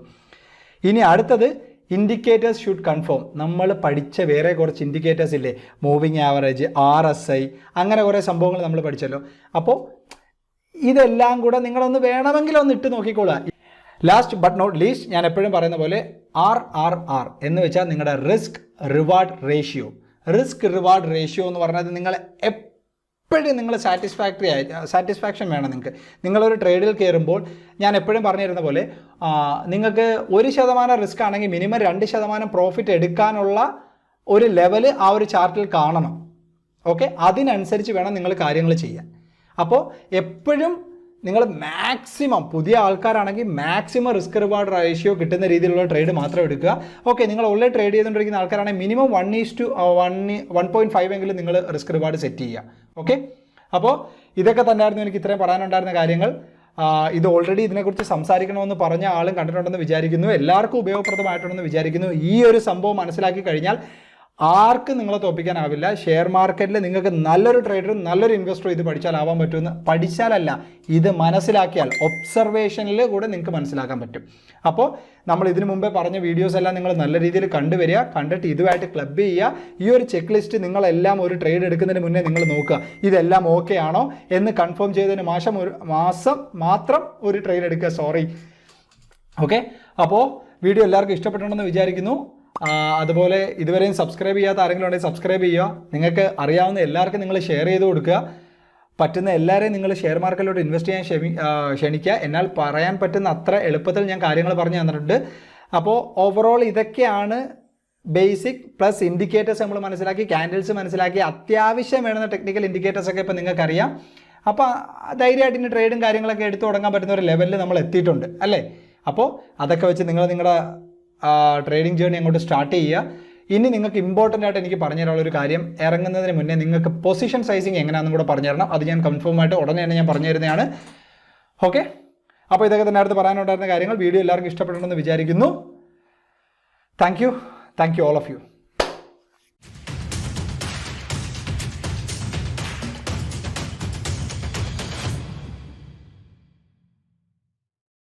Speaker 1: ഇനി അടുത്തത് ഇൻഡിക്കേറ്റേഴ്സ് ഷുഡ് കൺഫേം നമ്മൾ പഠിച്ച വേറെ കുറച്ച് ഇൻഡിക്കേറ്റേഴ്സ് ഇല്ലേ? Moving average R S I അങ്ങനെ കുറേ സംഭവങ്ങൾ നമ്മൾ പഠിച്ചല്ലോ. അപ്പോൾ ഇതെല്ലാം കൂടെ നിങ്ങളൊന്ന് വേണമെങ്കിൽ ഒന്ന് ഇട്ട് നോക്കിക്കോളുക. ലാസ്റ്റ് ബട്ട് നോട്ട് ലീസ്റ്റ് ഞാൻ എപ്പോഴും പറയുന്ന പോലെ ആർ ആർ ആർ എന്ന് വെച്ചാൽ നിങ്ങളുടെ risk reward ratio risk reward ratio എന്ന് പറഞ്ഞത് നിങ്ങൾ എപ്പോഴും നിങ്ങൾ സാറ്റിസ്ഫാക്ടറി ആയി സാറ്റിസ്ഫാക്ഷൻ വേണം നിങ്ങൾക്ക്. നിങ്ങളൊരു ട്രേഡിൽ കയറുമ്പോൾ ഞാൻ എപ്പോഴും പറഞ്ഞിരുന്ന പോലെ നിങ്ങൾക്ക് ഒരു ശതമാനം റിസ്ക് ആണെങ്കിൽ മിനിമം രണ്ട് ശതമാനം പ്രോഫിറ്റ് എടുക്കാനുള്ള ഒരു ലെവൽ ആ ഒരു ചാർട്ടിൽ കാണണം. ഓക്കെ അതിനനുസരിച്ച് വേണം നിങ്ങൾ കാര്യങ്ങൾ ചെയ്യാൻ. അപ്പോൾ എപ്പോഴും നിങ്ങൾ മാക്സിമം പുതിയ ആൾക്കാരാണെങ്കിൽ മാക്സിമം റിസ്ക് റിവാർഡ് റേഷ്യോ കിട്ടുന്ന രീതിയിലുള്ള ട്രേഡ് മാത്രം എടുക്കുക. ഓക്കെ നിങ്ങൾ ഓൾറെഡി ട്രേഡ് ചെയ്തുകൊണ്ടിരിക്കുന്ന ആൾക്കാരാണെങ്കിൽ minimum one is to one one point five എങ്കിലും നിങ്ങൾ റിസ്ക് റിവാർഡ് സെറ്റ് ചെയ്യുക. ഓക്കെ അപ്പോൾ ഇതൊക്കെ തന്നെയായിരുന്നു എനിക്ക് ഇത്രയും പറയാനുണ്ടായിരുന്ന കാര്യങ്ങൾ. ഇത് ഓൾറെഡി ഇതിനെക്കുറിച്ച് സംസാരിക്കണമെന്ന് പറഞ്ഞ ആളും കണ്ടിട്ടുണ്ടെന്ന് വിചാരിക്കുന്നു. എല്ലാവർക്കും ഉപയോഗപ്രദമായിട്ടുണ്ടെന്ന് വിചാരിക്കുന്നു. ഈ ഒരു സംഭവം മനസ്സിലാക്കി കഴിഞ്ഞാൽ ആർക്കും നിങ്ങളെ തോപ്പിക്കാനാവില്ല. ഷെയർ മാർക്കറ്റിൽ നിങ്ങൾക്ക് നല്ലൊരു ട്രേഡറും നല്ലൊരു ഇൻവെസ്റ്ററും ഇത് പഠിച്ചാൽ ആവാൻ പറ്റുമെന്ന് പഠിച്ചാലല്ല ഇത് മനസ്സിലാക്കിയാൽ ഒബ്സർവേഷനിൽ കൂടെ നിങ്ങൾക്ക് മനസ്സിലാക്കാൻ പറ്റും. അപ്പോൾ നമ്മൾ ഇതിനു മുമ്പേ പറഞ്ഞ വീഡിയോസ് എല്ലാം നിങ്ങൾ നല്ല രീതിയിൽ കണ്ടുവരിക കണ്ടിട്ട് ഇതുമായിട്ട് ക്ലബ് ചെയ്യുക. ഈ ഒരു ചെക്ക് ലിസ്റ്റ് നിങ്ങളെല്ലാം ഒരു ട്രേഡ് എടുക്കുന്നതിന് മുന്നേ നിങ്ങൾ നോക്കുക ഇതെല്ലാം ഓക്കെ ആണോ എന്ന് കൺഫേം ചെയ്തതിന് മാസം ഒരു മാസം മാത്രം ഒരു ട്രേഡ് എടുക്കുക സോറി ഓക്കെ അപ്പോൾ വീഡിയോ എല്ലാവർക്കും ഇഷ്ടപ്പെട്ടുണ്ടെന്ന് വിചാരിക്കുന്നു. അതുപോലെ ഇതുവരെയും സബ്സ്ക്രൈബ് ചെയ്യാത്ത ആരെങ്കിലും ഉണ്ടെങ്കിൽ സബ്സ്ക്രൈബ് ചെയ്യുക. നിങ്ങൾക്ക് അറിയാവുന്ന എല്ലാവർക്കും നിങ്ങൾ ഷെയർ ചെയ്ത് കൊടുക്കുക. പറ്റുന്ന എല്ലാവരെയും നിങ്ങൾ ഷെയർ മാർക്കറ്റിലോട്ട് ഇൻവെസ്റ്റ് ചെയ്യാൻ ക്ഷമി ക്ഷണിക്കുക. എന്നാൽ പറയാൻ പറ്റുന്ന അത്ര എളുപ്പത്തിൽ ഞാൻ കാര്യങ്ങൾ പറഞ്ഞു തന്നിട്ടുണ്ട്. അപ്പോൾ ഓവറോൾ ഇതൊക്കെയാണ് ബേസിക് പ്ലസ് ഇൻഡിക്കേറ്റേഴ്സ് നമ്മൾ മനസ്സിലാക്കി ക്യാൻഡിൽസ് മനസ്സിലാക്കി. അത്യാവശ്യം വേണമെന്ന ടെക്നിക്കൽ ഇൻഡിക്കേറ്റേഴ്സ് ഒക്കെ ഇപ്പോൾ നിങ്ങൾക്കറിയാം. അപ്പോൾ ധൈര്യമായിട്ട് ഇനി ട്രേഡും കാര്യങ്ങളൊക്കെ എടുത്തു തുടങ്ങാൻ പറ്റുന്ന ഒരു ലെവലിൽ നമ്മൾ എത്തിയിട്ടുണ്ട്. അല്ലേ? അപ്പോൾ അതൊക്കെ വെച്ച് നിങ്ങൾ നിങ്ങളുടെ ട്രേഡിംഗ് ജേർണി അങ്ങോട്ട് സ്റ്റാർട്ട് ചെയ്യുക. ഇനി നിങ്ങൾക്ക് ഇമ്പോർട്ടന്റ് ആയിട്ട് എനിക്ക് പറഞ്ഞു തരാനുള്ള ഒരു കാര്യം ഇറങ്ങുന്നതിന് മുന്നേ നിങ്ങൾക്ക് പൊസിഷൻ സൈസിങ് എങ്ങനെയാണെന്നും കൂടെ പറഞ്ഞു തരണം. അത് ഞാൻ കൺഫേം ആയിട്ട് ഉടനെ തന്നെ ഞാൻ പറഞ്ഞു തരുന്നതാണ്. ഓക്കെ അപ്പോൾ ഇതൊക്കെ തന്നെ അടുത്ത് പറയാനുണ്ടായിരുന്ന കാര്യങ്ങൾ. വീഡിയോ എല്ലാവർക്കും ഇഷ്ടപ്പെടണമെന്ന് വിചാരിക്കുന്നു. Thank you thank you all of you